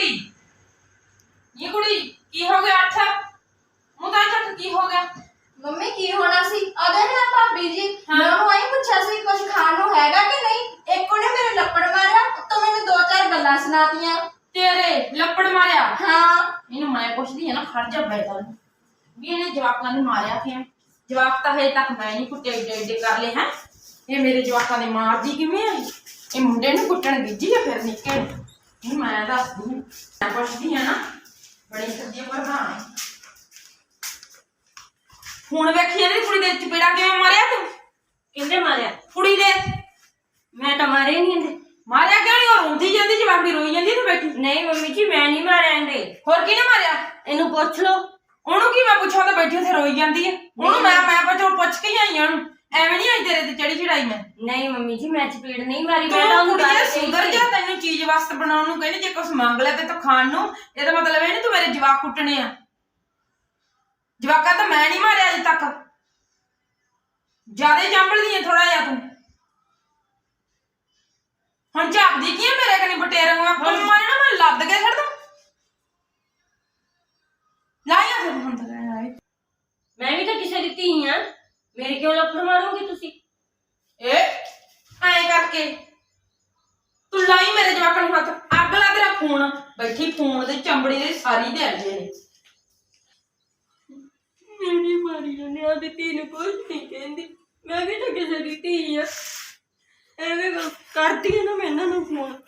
ਕੁੜੀ? ਇਹ ਕੁੜੀ ਕੀ ਹੋ ਗਿਆ ਅੱਠ? ਮੂੰਹ ਤਾਂ ਚੱਕ ਕੀ ਹੋ ਗਿਆ? ਮੰਮੀ ਕੀ ਹੋਣਾ ਸੀ? ਅਦੇ ਨਾ ਭਾਬੀ ਜੀ ਹਾਂ। ਮੈਂ ਉਹਨੂੰ ਆਈ ਪੁੱਛਿਆ ਸੀ ਕੁਝ ਖਾਣ ਨੂੰ ਹੈਗਾ ਕਿ ਨਹੀਂ? ਇੱਕ ਉਹਨੇ ਮੇਰੇ ਲੱਪੜ ਮਾਰਿਆ ਉੱਤੋਂ ਮੈਨੂੰ ਦੋ ਚਾਰ ਗੱਲਾਂ ਸੁਣਾਤੀਆਂ। ਤੇਰੇ ਲੱਪੜ ਮਾਰਿਆ? ਹਾਂ। ਇਹਨੂੰ ਮੈਂ ਪੁੱਛਦੀ ਆ ਨਾ ਖੜ ਜਾ ਬੈਠਾ ਨੂੰ ਵੀ ਇਹਨੇ ਜਵਾਕਾਂ ਨੂੰ ਮਾਰਿਆ ਕਿਵੇਂ ਜਵਾਕ ਤਾਂ ਹਜੇ ਤੱਕ ਮੈਂ ਨਹੀਂ ਕੁੱਟੇ ਏਡੇ ਏਡੇ ਕਰ ਲਏ ਹੈ? ਇਹ ਮੇਰੇ ਜਵਾਕਾਂ ਨੇ ਮਾਰਦੀ ਕਿਵੇਂ ਆ ਇਹ? ਮੁੰਡੇ ਨੂੰ ਕੁੱਟਣ ਗਿੱਜੀ ਆ ਫਿਰ ਨਿੱਕੇ ਨੂੰ। ਇਹਨੂੰ ਮੈਂ ਦੱਸਦੀ ਹਾਂ ਮੈਂ ਪੁੱਛਦੀ ਆ ਨਾ ਬੜੀ ਸੱਜੀ ਪ੍ਰਧਾਨ। ਹੈ ਹੁਣ ਵੇਖੀ ਇਹਦੀ ਕੁੜੀ ਦੇ ਚਪੇੜਾ ਕਿਵੇਂ ਮਾਰਿਆ ਤੂੰ? ਕਿੰਨੇ ਮਾਰਿਆ? ਕੁੜੀ ਦੇ? ਮੈਂ ਤਾਂ ਮਾਰੇ ਨਹੀਂ ਇਹਦੇ ਮਾਰਿਆ ਕਿਉਂ ਨਹੀਂ ਉਹ ਰੋਂਦੀ ਜਾਂਦੀ ਜਵਾਕੀ ਰੋਈ ਜਾਂਦੀ ਤੂੰ ਬੈਠੀ। ਨਹੀਂ ਮੰਮੀ ਜੀ ਮੈਂ ਨਹੀਂ ਮਾਰਿਆ ਇਹਦੇ ਹੋਰ ਕਿਹਨੇ ਮਾਰਿਆ? ਇਹਨੂੰ ਪੁੱਛ ਲਓ। ਉਹਨੂੰ ਕੀ ਮੈਂ ਪੁੱਛਾਂ ਤਾਂ ਬੈਠੀ ਉੱਥੇ ਰੋਈ ਜਾਂਦੀ ਹੈ ਉਹਨੂੰ ਮੈਂ ਮੈਂ ਪੁੱਛ ਪੁੱਛ ਕੇ ਹੀ ਆਈ ਹਾਂ ਉਹਨੂੰ। ਐਵੇਂ ਨਹੀਂ ਆਈ ਤੇਰੇ ਤੇ ਚੜੀ ਚੜਾਈ ਮੈਂ? ਨਹੀਂ ਮੰਮੀ ਜੀ ਮੈਂ ਚਪੇੜ ਨਹੀਂ ਮਾਰੀ ਮੈਂ ਤਾਂ ਤੂੰ ਉਹਨੂੰ ਕੁੜੀਏ ਗੱਲ ਸੁਧਰ। ਜਾ ਤੈਨੂੰ ਚੀਜ਼ ਵਾਸਤੇ ਬਣਾਉਣ ਨੂੰ ਕਹਿੰਦੇ ਜੇ ਕੁਝ ਮੰਗ ਲਿਆ ਤੇ ਤੂੰ ਖਾਣ ਨੂੰ ਇਹਦਾ ਮਤਲਬ ਇਹ ਨਹੀਂ ਤੂੰ ਮੇਰੇ ਜਵਾਕ ਕੁੱਟਣੇ ਆ। ਜਵਾਕਾਂ ਤਾਂ ਮੈਂ ਨਹੀਂ ਮਾਰਿਆ ਅਜੇ ਤੱਕ। ਜਿਆਦੇ ਜੰਬਲਦੀ ਹੈ ਥੋੜਾ ਜਿਹਾ ਤੂੰ। ਹੁਣ ਝਾਕਦੀ ਕੀ ਹੈ ਮੇਰੇ ਕਨੀ ਬਟੇਰਾਂ ਨੂੰ? ਆਪਾਂ ਨੂੰ ਮਾਰੇ ਨਾ ਮੈਂ ਲੱਦ ਕੇ ਛੱਡ ਦੂੰ ਲਾਇਆ ਫਿਰ ਹੁਣ ਤੱਕ ਆਏ ਮੈਂ ਵੀ ਤਾਂ ਕਿਸੇ ਦੀ ਧੀ ਆ। ਮੇਰੇ ਕਿਉਂ ਲੱਪੜ ਮਾਰੋਗੇ ਤੁਸੀਂ? ਏ? ਐਂ ਕਰਕੇ। ਤੂੰ ਲਾਈ ਮੇਰੇ ਜਵਾਕਾਂ ਨੂੰ ਹੱਥ। ਅੱਗ ਲਾ ਤੇਰਾ ਖੂਨ। ਬੈਠੀ ਖੂਨ ਦੇ ਚੰਬੜੀ ਦੇ ਸਾਰੀ ਦੇ ਅੜੇ ਨੇ। ਮੇਰੀ ਮਾਰੀ ਨੇ ਆਪਣੀ ਧੀ ਨੂੰ ਕੁਝ ਨਹੀਂ ਕਹਿੰਦੀ। ਮੈਂ ਵੀ ਤਾਂ ਕਿਸੇ ਦੀ ਧੀ ਆ। ਐਵੇਂ ਕਰਦੀ ਆ ਨਾ ਮੈਂ ਇਹਨਾਂ ਨੂੰ ਫੋਨ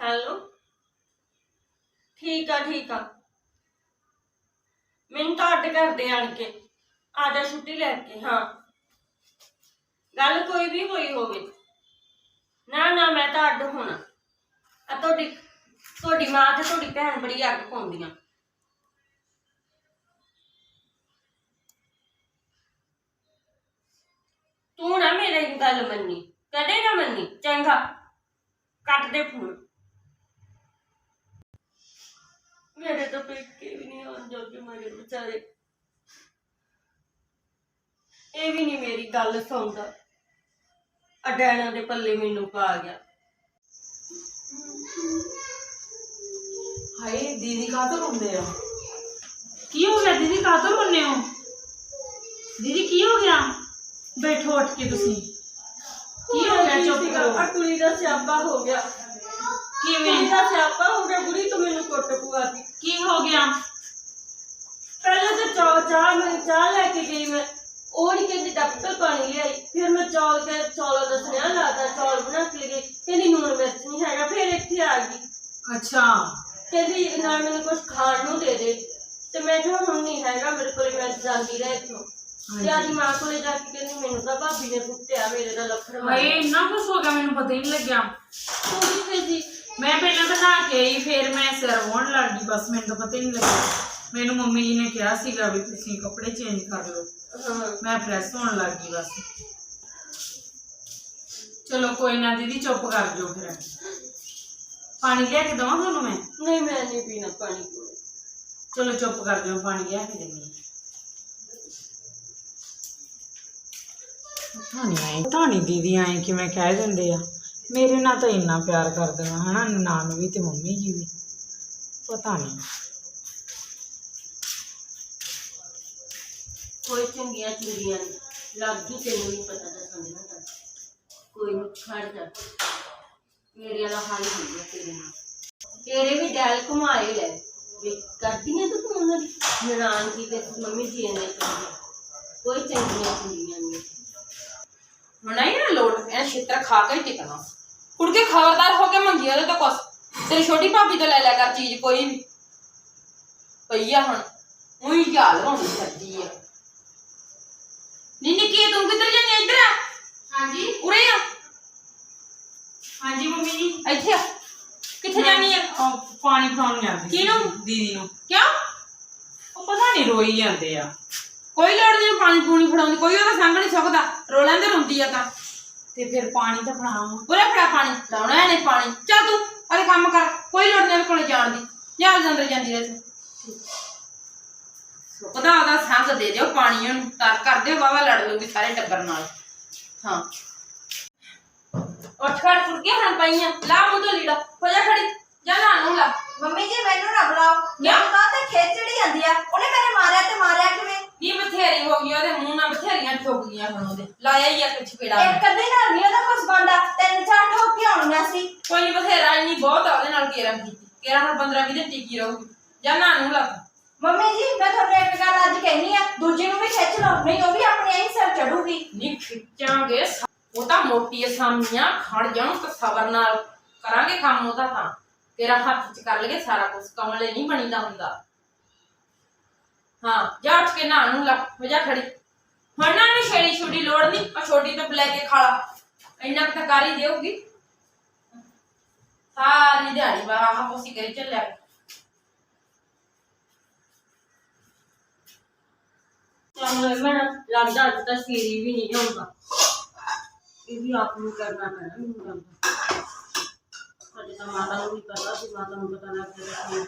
ਹੈਲੋ ਠੀਕ ਆ ਠੀਕ ਆ ਮੈਨੂੰ ਤਾਂ ਅੱਡ ਕਰਦੇ ਆਣ ਕੇ। ਆ ਜਾ ਛੁੱਟੀ ਲੈ ਕੇ, ਹਾਂ। ਗੱਲ ਕੋਈ ਵੀ ਹੋਈ ਹੋਵੇ। ਨਾ ਨਾ, ਮੈਂ ਤਾਂ ਅੱਡ ਹੋਣਾ। ਆ ਤੁਹਾਡੀ ਤੁਹਾਡੀ ਮਾਂ ਤੇ ਤੁਹਾਡੀ ਭੈਣ ਬੜੀ ਅੱਗ ਪਾਉਂਦੀਆਂ। ਤੂੰ ਨਾ ਮੇਰੇ ਗੱਲ ਮੰਨੀ। ਕਦੇ ਨਾ ਮੰਨੀ। ਚੰਗਾ। ਕੱਟ ਦੇ ਫੋਨ। ਮੇਰੇ ਤਾਂ ਪੇਕੇ ਵੀ ਨਹੀਂ ਆਉਣ ਜੋਗੇ, ਮਰੇ ਵਿਚਾਰੇ। ਇਹ ਵੀ ਨਹੀਂ ਮੇਰੀ ਗੱਲ ਸੁਣਦਾ। ਅਡੈਣਾ ਦੇ ਪੱਲੇ ਮੈਨੂੰ ਪਾ ਗਿਆ। ਹਾਏ ਦੀਦੀ ਕਾਹਤੋਂ ਰੋਂਦੇ ਆ? ਕੀ ਹੋ ਗਿਆ? ਦੀਦੀ ਕਾਹਤੋਂ ਰੋਨੇ ਹੋ? ਦੀਦੀ ਕੀ ਹੋ ਗਿਆ? ਬੈਠੋ ਉੱਠ ਕੇ ਤੁਸੀਂ। ਕੀ ਹੋ ਗਿਆ ਚੁੱਪ ਕਰੋ। ਕੁੜੀ ਦਾ ਸਿਆਪਾ ਹੋ ਗਿਆ। ਕੁੜੀ ਕਿਵੇਂ ਦਾ ਸਿਆਪਾ ਹੋ ਗਿਆ ਬੁੜੀ ਤੋਂ ਮੈਨੂੰ ਕੁੱਟ ਪਵਾਤੀ ਕੀ ਹੋ ਗਿਆ? ਪਹਿਲਾਂ ਤਾਂ ਚਾਹ ਚਾਹ ਮੈਂ ਚਾਹ ਲੈ ਕੇ ਗਈ ਮੈਂ। ਉਹ ਨਹੀਂ ਕਹਿੰਦੀ ਡਾਕਟਰ ਪਾਣੀ ਲਿਆਈ। ਫਿਰ ਮੈਂ ਚੌਲ ਕੇ ਚੌਲਾਂ ਦਾ ਸੁਨੇਹਾ ਲਾਤਾ ਚੌਲ ਬਣਾ ਕੇ ਲੈ ਗਈ। ਕਹਿੰਦੀ ਨੂਣ ਮਿਰਚ ਨਹੀਂ ਹੈਗਾ ਫਿਰ ਇੱਥੇ ਆ ਗਈ। ਅੱਛਾ। ਕਹਿੰਦੀ ਨਾਲ ਮੈਨੂੰ ਕੁਝ ਖਾਣ ਨੂੰ ਦੇ ਦੇ। ਤੇ ਮੈਂ ਕਿਹਾ ਹੁਣ ਨਹੀਂ ਹੈਗਾ ਮੇਰੇ ਕੋਲ ਮੈਂ ਜਾਂਦੀ ਰਹਿ ਇੱਥੋਂ। ਤੇ ਆਦੀ ਮਾਂ ਕੋਲੇ ਜਾ ਕੇ ਕਹਿੰਦੀ ਮੈਨੂੰ ਤਾਂ ਭਾਬੀ ਨੇ ਕੁੱਟਿਆ ਮੇਰੇ ਦਾ ਲੱਫੜ ਹਾਏ ਮਾਰਿਆ ਇੰਨਾ ਕੁਛ ਹੋ ਗਿਆ ਮੈਨੂੰ ਪਤਾ ਹੀ ਨਹੀਂ ਲੱਗਿਆ। ਤੂੰ ਕਿੱਥੇ ਸੀ? ਮੈਂ ਪਹਿਲਾਂ ਤਾਂ ਨਹਾ ਕੇ ਆਈ ਫਿਰ ਮੈਂ ਸਿਰ ਵੋਣ ਲੱਗ ਗਈ ਬਸ ਮੈਨੂੰ ਤਾਂ ਪਤਾ ਹੀ ਨਹੀਂ ਲੱਗਿਆ। ਮੈਨੂੰ ਮੰਮੀ ਜੀ ਨੇ ਕਿਹਾ ਸੀਗਾ ਵੀ ਤੁਸੀਂ ਕੱਪੜੇ ਚੇਂਜ ਕਰ ਲਓ। ਮੈਂ ਫਰੈਸ਼ ਹੋਣ ਲੱਗ ਗਈ ਬਸ। ਚਲੋ ਕੋਈ ਨਾ ਦੀਦੀ ਚੁੱਪ ਕਰ ਜਾਓ ਫਿਰ। ਪਾਣੀ ਲਿਆ ਕੇ ਦਵਾਂ ਤੁਹਾਨੂੰ ਮੈਂ? ਨਹੀਂ ਮੈਂ ਨਹੀਂ ਪੀਣਾ ਪਾਣੀ। ਚਲੋ ਚੁੱਪ ਕਰ ਜਾਓ ਪਾਣੀ ਲਿਆ ਕੇ ਦਿੰਦੀ ਨਹੀਂ ਆਏ ਨਹੀਂ ਦੀਦੀ ਆਏ ਕਿਵੇਂ ਕਹਿ ਦਿੰਦੇ ਆ। ਮੇਰੇ ਨਾਲ ਤਾਂ ਇੰਨਾ ਪਿਆਰ ਕਰਦੀਆਂ ਹਨਾ ਨਾਨ ਵੀ ਤੇ ਮੰਮੀ ਜੀ ਵੀ। ਪਤਾ ਨਹੀਂ ਕੋਈ ਚੰਗੀਆਂ ਚੁੰਗੀਆਂ ਨੀ। ਲੱਗ ਜੂ ਤੈਨੂੰ ਨਹੀਂ ਪਤਾ ਦਾ ਸਮਝਣਾ ਤਾਂ ਕੋਈ ਨਹੀਂ ਖੜ ਜਾ। ਮੇਰੇ ਵਾਲਾ ਹਾਲ ਹੋ ਗਿਆ ਤੇਰੇ ਨਾਲ। ਤੇਰੇ ਵੀ ਡੈਲ ਘੁਮਾਏ ਲੈ। ਵੇ ਕਰਦੀ ਹੈ ਤੂੰ ਉਹਨਾਂ ਦੀ ਨਨਾਣ ਜੀ ਤੇ ਮੰਮੀ ਜੀ ਨੇ ਕੋਈ ਚੰਗੀਆਂ ਚੁੰਗੀਆਂ ਨਹੀਂ। ਹੁਣ ਨਾ ਲੋਟ, ਇਹ ਛਿੱਤਰ ਖਾ ਕੇ ਹੀ ਟਿਕਣਾ। ਕੁੜ ਕੇ ਖਬਰਦਾਰ ਹੋ ਕੇ ਮੰਗੀ ਉਹਦੇ ਤੋਂ ਕੁਛ। ਤੇਰੀ ਛੋਟੀ ਭਾਬੀ ਤੋਂ ਲੈ ਲਿਆ ਕਰ, ਚੀਜ਼ ਕੋਈ ਵੀ। ਪਈ ਆ ਹੁਣ। ਉਹੀ ਹਾਲ ਹੋਣੀ ਕਰਦੀ ਆ। ਨੀ ਨਿੱਕੀ ਤੂੰ ਕਿੱਧਰ ਜਾਂਦੀ? ਇੱਧਰ ਆ। ਹਾਂਜੀ। ਉਰੇ ਆ। ਹਾਂਜੀ ਮੰਮੀ ਜੀ। ਇੱਥੇ ਆ। ਕਿੱਥੇ ਜਾਣੀ ਆ? ਉਹ ਪਾਣੀ ਫੜਾਉਣ ਜਾਂਦੀ ਕਿਹਨੂੰ? ਦੀਦੀ ਨੂੰ। ਕਿਉਂ? ਉਹ ਪਤਾ ਨਹੀਂ ਰੋਈ ਜਾਂਦੇ ਆ। ਕੋਈ ਲੋੜ ਨਹੀਂ ਪਾਣੀ ਪੂਣੀ ਫੜਾਉਣ ਦੀ ਕੋਈ ਉਹਦਾ ਸੰਗ ਨਹੀਂ ਸਕਦਾ। ਰੋਲਾਂ ਦੇ ਰੋਂਦੀ ਆ ਤਾਂ। ਤੇ ਫਿਰ ਪਾਣੀ ਤਾਂ ਫੜਾਵਾਂ ਉਰੇ ਫੜਾ ਪਾਣੀ। ਲਾਉਣਾ ਇਹਨੇ ਪਾਣੀ। ਚੱਲ ਤੂੰ ਅਰੇ ਕੰਮ ਕਰ। ਕੋਈ ਲੋੜ ਨਹੀਂ ਕੋਲੇ ਜਾਣ ਦੀ। ਜਾ ਅੰਦਰ ਜਾਂਦੀ ਰਹਿ ਤੂੰ। ਉਹਦਾ ਉਹਦਾ ਸੰਗ ਦੇ ਦਿਓ ਪਾਣੀ ਉਹਨੂੰ ਕਰ ਦਿਓ ਬਾਬਾ ਲੜ ਲੂਗੀ ਸਾਰੇ ਟੱਬਰ ਨਾਲ। ਹਾਂ। ਉੱਠ ਖੜ ਫੁਰ ਕੇ ਹੁਣ ਪਈਆਂ। ਲਾ ਮੂੰਹ ਤੋਂ ਲੀੜਾ। ਹੋ ਜਾ ਖੜੀ। ਜਾ ਨਾ ਨੂੰ ਲਾ। ਮੰਮੀ ਜੀ ਮੈਨੂੰ ਨਾ ਬੁਲਾਓ? ਮੈਨੂੰ ਤਾਂ ਤੇ ਖੇਚੜੀ ਜਾਂਦੀ ਆ। ਉਹਨੇ ਮੇਰੇ ਮਾਰਿਆ ਤੇ ਮਾਰਿਆ ਕਿਵੇਂ? ਨੀ ਬਥੇਰੀ ਹੋ ਗਈ ਉਹਦੇ ਮੂੰਹ ਨਾਲ ਬਥੇਰੀਆਂ ਠੋਕ ਗਈਆਂ ਹੁਣ ਉਹਦੇ। ਲਾਇਆ ਹੀ ਆ ਕੁਛ ਪੀੜਾ। ਇੱਕ ਅੱਧੇ ਨਾਲ ਨਹੀਂ ਉਹਦਾ ਕੁਝ ਬੰਦਾ ਤਿੰਨ ਚਾਰ ਠੋਕ ਕੇ ਆਉਣੀਆਂ ਸੀ। ਕੋਈ ਨੀ ਬਥੇਰਾ ਨਹੀਂ ਬਹੁਤ ਆ ਉਹਦੇ ਨਾਲ ਕੇਰਾਂ ਕੀਤੀ। ਕੇਰਾਂ ਹੁਣ 15 20 ਦਿਨ ਟਿਕੀ ਰਹੂਗੀ। ਜਾ ਨਾ ਨੂੰ ਲਾ। ਮੰਮੀ ਜੀ, ਮੈਂ ਤੁਹਾਨੂੰ ਇੱਕ ਗੱਲ ਅੱਜ ਕਹਿਨੀ ਆ, ਦੂਜੀ ਨੂੰ ਵੀ ਖਿੱਚ ਲਓ, ਨਹੀਂ ਉਹ ਵੀ ਆਪਣੇ ਆਈ ਸਿਰ ਚੜੂਗੀ। ਨੀ ਖਿੱਚਾਂਗੇ, ਸ- ਉਹ ਤਾਂ ਮੋਟੀ ਅਸਾਮੀਆਂ ਖੜ ਜਾਣ ਤਾਂ ਸਬਰ ਨਾਲ। ਕਰਾਂਗੇ ਕੰਮ ਉਹਦਾ ਤਾਂ। ਤੇਰਾ ਹੱਥ ਚ ਕਰ ਲਗੇ ਸਾਰਾ ਕੁਝ ਕਮਲੇ ਨਹੀਂ ਬਣੀਦਾ ਹੁੰਦਾ। ਹਾਂ, ਜਾ ਉੱਠ ਕੇ ਨਾ ਨੂੰ ਲਾ ਹੋ ਜਾ ਖੜੀ। ਹੁਣ ਨਾ ਵੀ ਛੇੜੀ ਛੁੜੀ ਲੋੜ ਨਹੀਂ ਆ ਛੋਟੀ ਤੋਂ ਲੈ ਕੇ ਖਾਲਾ। ਇੰਨਾ ਕੁ ਤਾਂ ਕਰ ਹੀ ਦੇਊਗੀ। ਸਾਰੀ ਦਿਹਾੜੀ ਬਾ ਆਹ ਕੋਸੀ ਕਰੀ ਚੱਲਿਆ। ਚੱਲ ਮੈਂ ਲੱਗਦਾ ਅੱਜ ਤਾਂ ਸੀਰੀ ਵੀ ਨਹੀਂ ਆਉਂਦਾ ਇਹ ਵੀ ਆਪ ਨੂੰ ਕਰਨਾ ਪੈਣਾ, ਮੈਨੂੰ ਲੱਗਦਾ। ਅੱਜ ਤਾਂ ਮਾਤਾ ਨੂੰ ਵੀ ਪਤਾ ਸੀ, ਮਾਤਾ ਨੂੰ ਪਤਾ ਲੱਗ ਗਿਆ ਸੀ।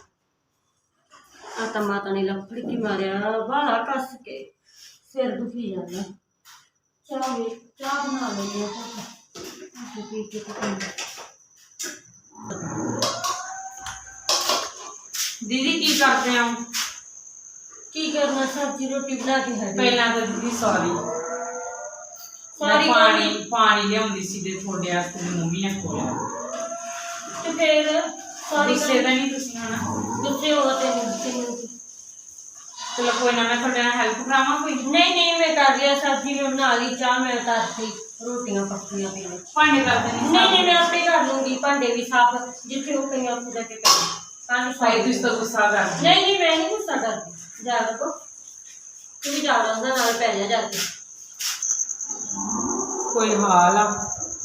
ਆ ਤਾਂ ਮਾਤਾ ਨੇ ਲੱਫੜ ਕੀ ਮਾਰਿਆ ਬਾਹਲਾ ਕੱਸ ਕੇ ਸਿਰ ਦੁਖੀ ਜਾਂਦਾ। ਚਾਹ ਵੀ, ਚਾਹ ਬਣਾ ਲੈਣੀ ਆ ਤਾਂ। ਪੀ ਕੇ ਦੀਦੀ, ਕੀ ਕਰਦੇ ਆ ਕੀ ਕਰਨਾ ਸਬਜ਼ੀ ਰੋਟੀ ਬਣਾ ਕੇ ਹੈ ਪਹਿਲਾਂ ਤਾਂ ਦੀਦੀ ਸੌਰੀ Sorry ਮੈਂ ਪਾਣੀ ਪਾਣੀ ਲਿਆਉਂਦੀ ਸੀ ਤੇ ਤੁਹਾਡੇ ਵਾਸਤੇ ਤੇ ਮੰਮੀ ਨੇ ਖੋਲਿਆ ਤੇ ਫਿਰ ਸੌਰੀ ਗੁੱਸੇ ਤਾਂ ਨਹੀਂ ਤੁਸੀਂ ਹਨਾ? ਗੁੱਸੇ ਹੋ ਤੇ ਤੈਨੂੰ ਚਲੋ ਕੋਈ ਨਾ ਮੈਂ ਤੁਹਾਡੇ ਨਾਲ ਹੈਲਪ ਕਰਾਵਾਂ ਕੋਈ? ਨਹੀਂ ਨਹੀਂ ਮੈਂ ਕਰ ਲਿਆ ਸਬਜ਼ੀ ਮੈਂ ਬਣਾ ਲਈ ਚਾਹ ਮੈਂ ਕਰਤੀ ਰੋਟੀਆਂ ਪੱਕੀਆਂ ਪਈਆਂ। ਭਾਂਡੇ ਕਰਦੇ ਨਹੀਂ ਨਹੀਂ ਨਹੀਂ ਮੈਂ ਆਪੇ ਕਰ ਲੂੰਗੀ ਭਾਂਡੇ ਵੀ ਸਾਫ਼ ਜਿੱਥੇ ਉਹ ਪਈਆਂ ਉੱਥੇ ਜਾ ਕੇ ਕਰ ਕਾਹਦੀ ਭਾਈ ਤੁਸੀਂ ਤਾਂ ਗੁੱਸਾ ਕਰਦੇ ਨਹੀਂ ਨਹੀਂ ਮੈਂ ਨਹੀਂ ਗੁੱਸਾ ਕਰਦੀ। ਜਾ ਰੱਖੋ ਤੂੰ ਵੀ ਜਾ ਉਹਦਾ ਨਾਲ ਪੈ ਜਾ ਜਾ ਕੇ। ਕੋਈ ਹਾਲ ਆ?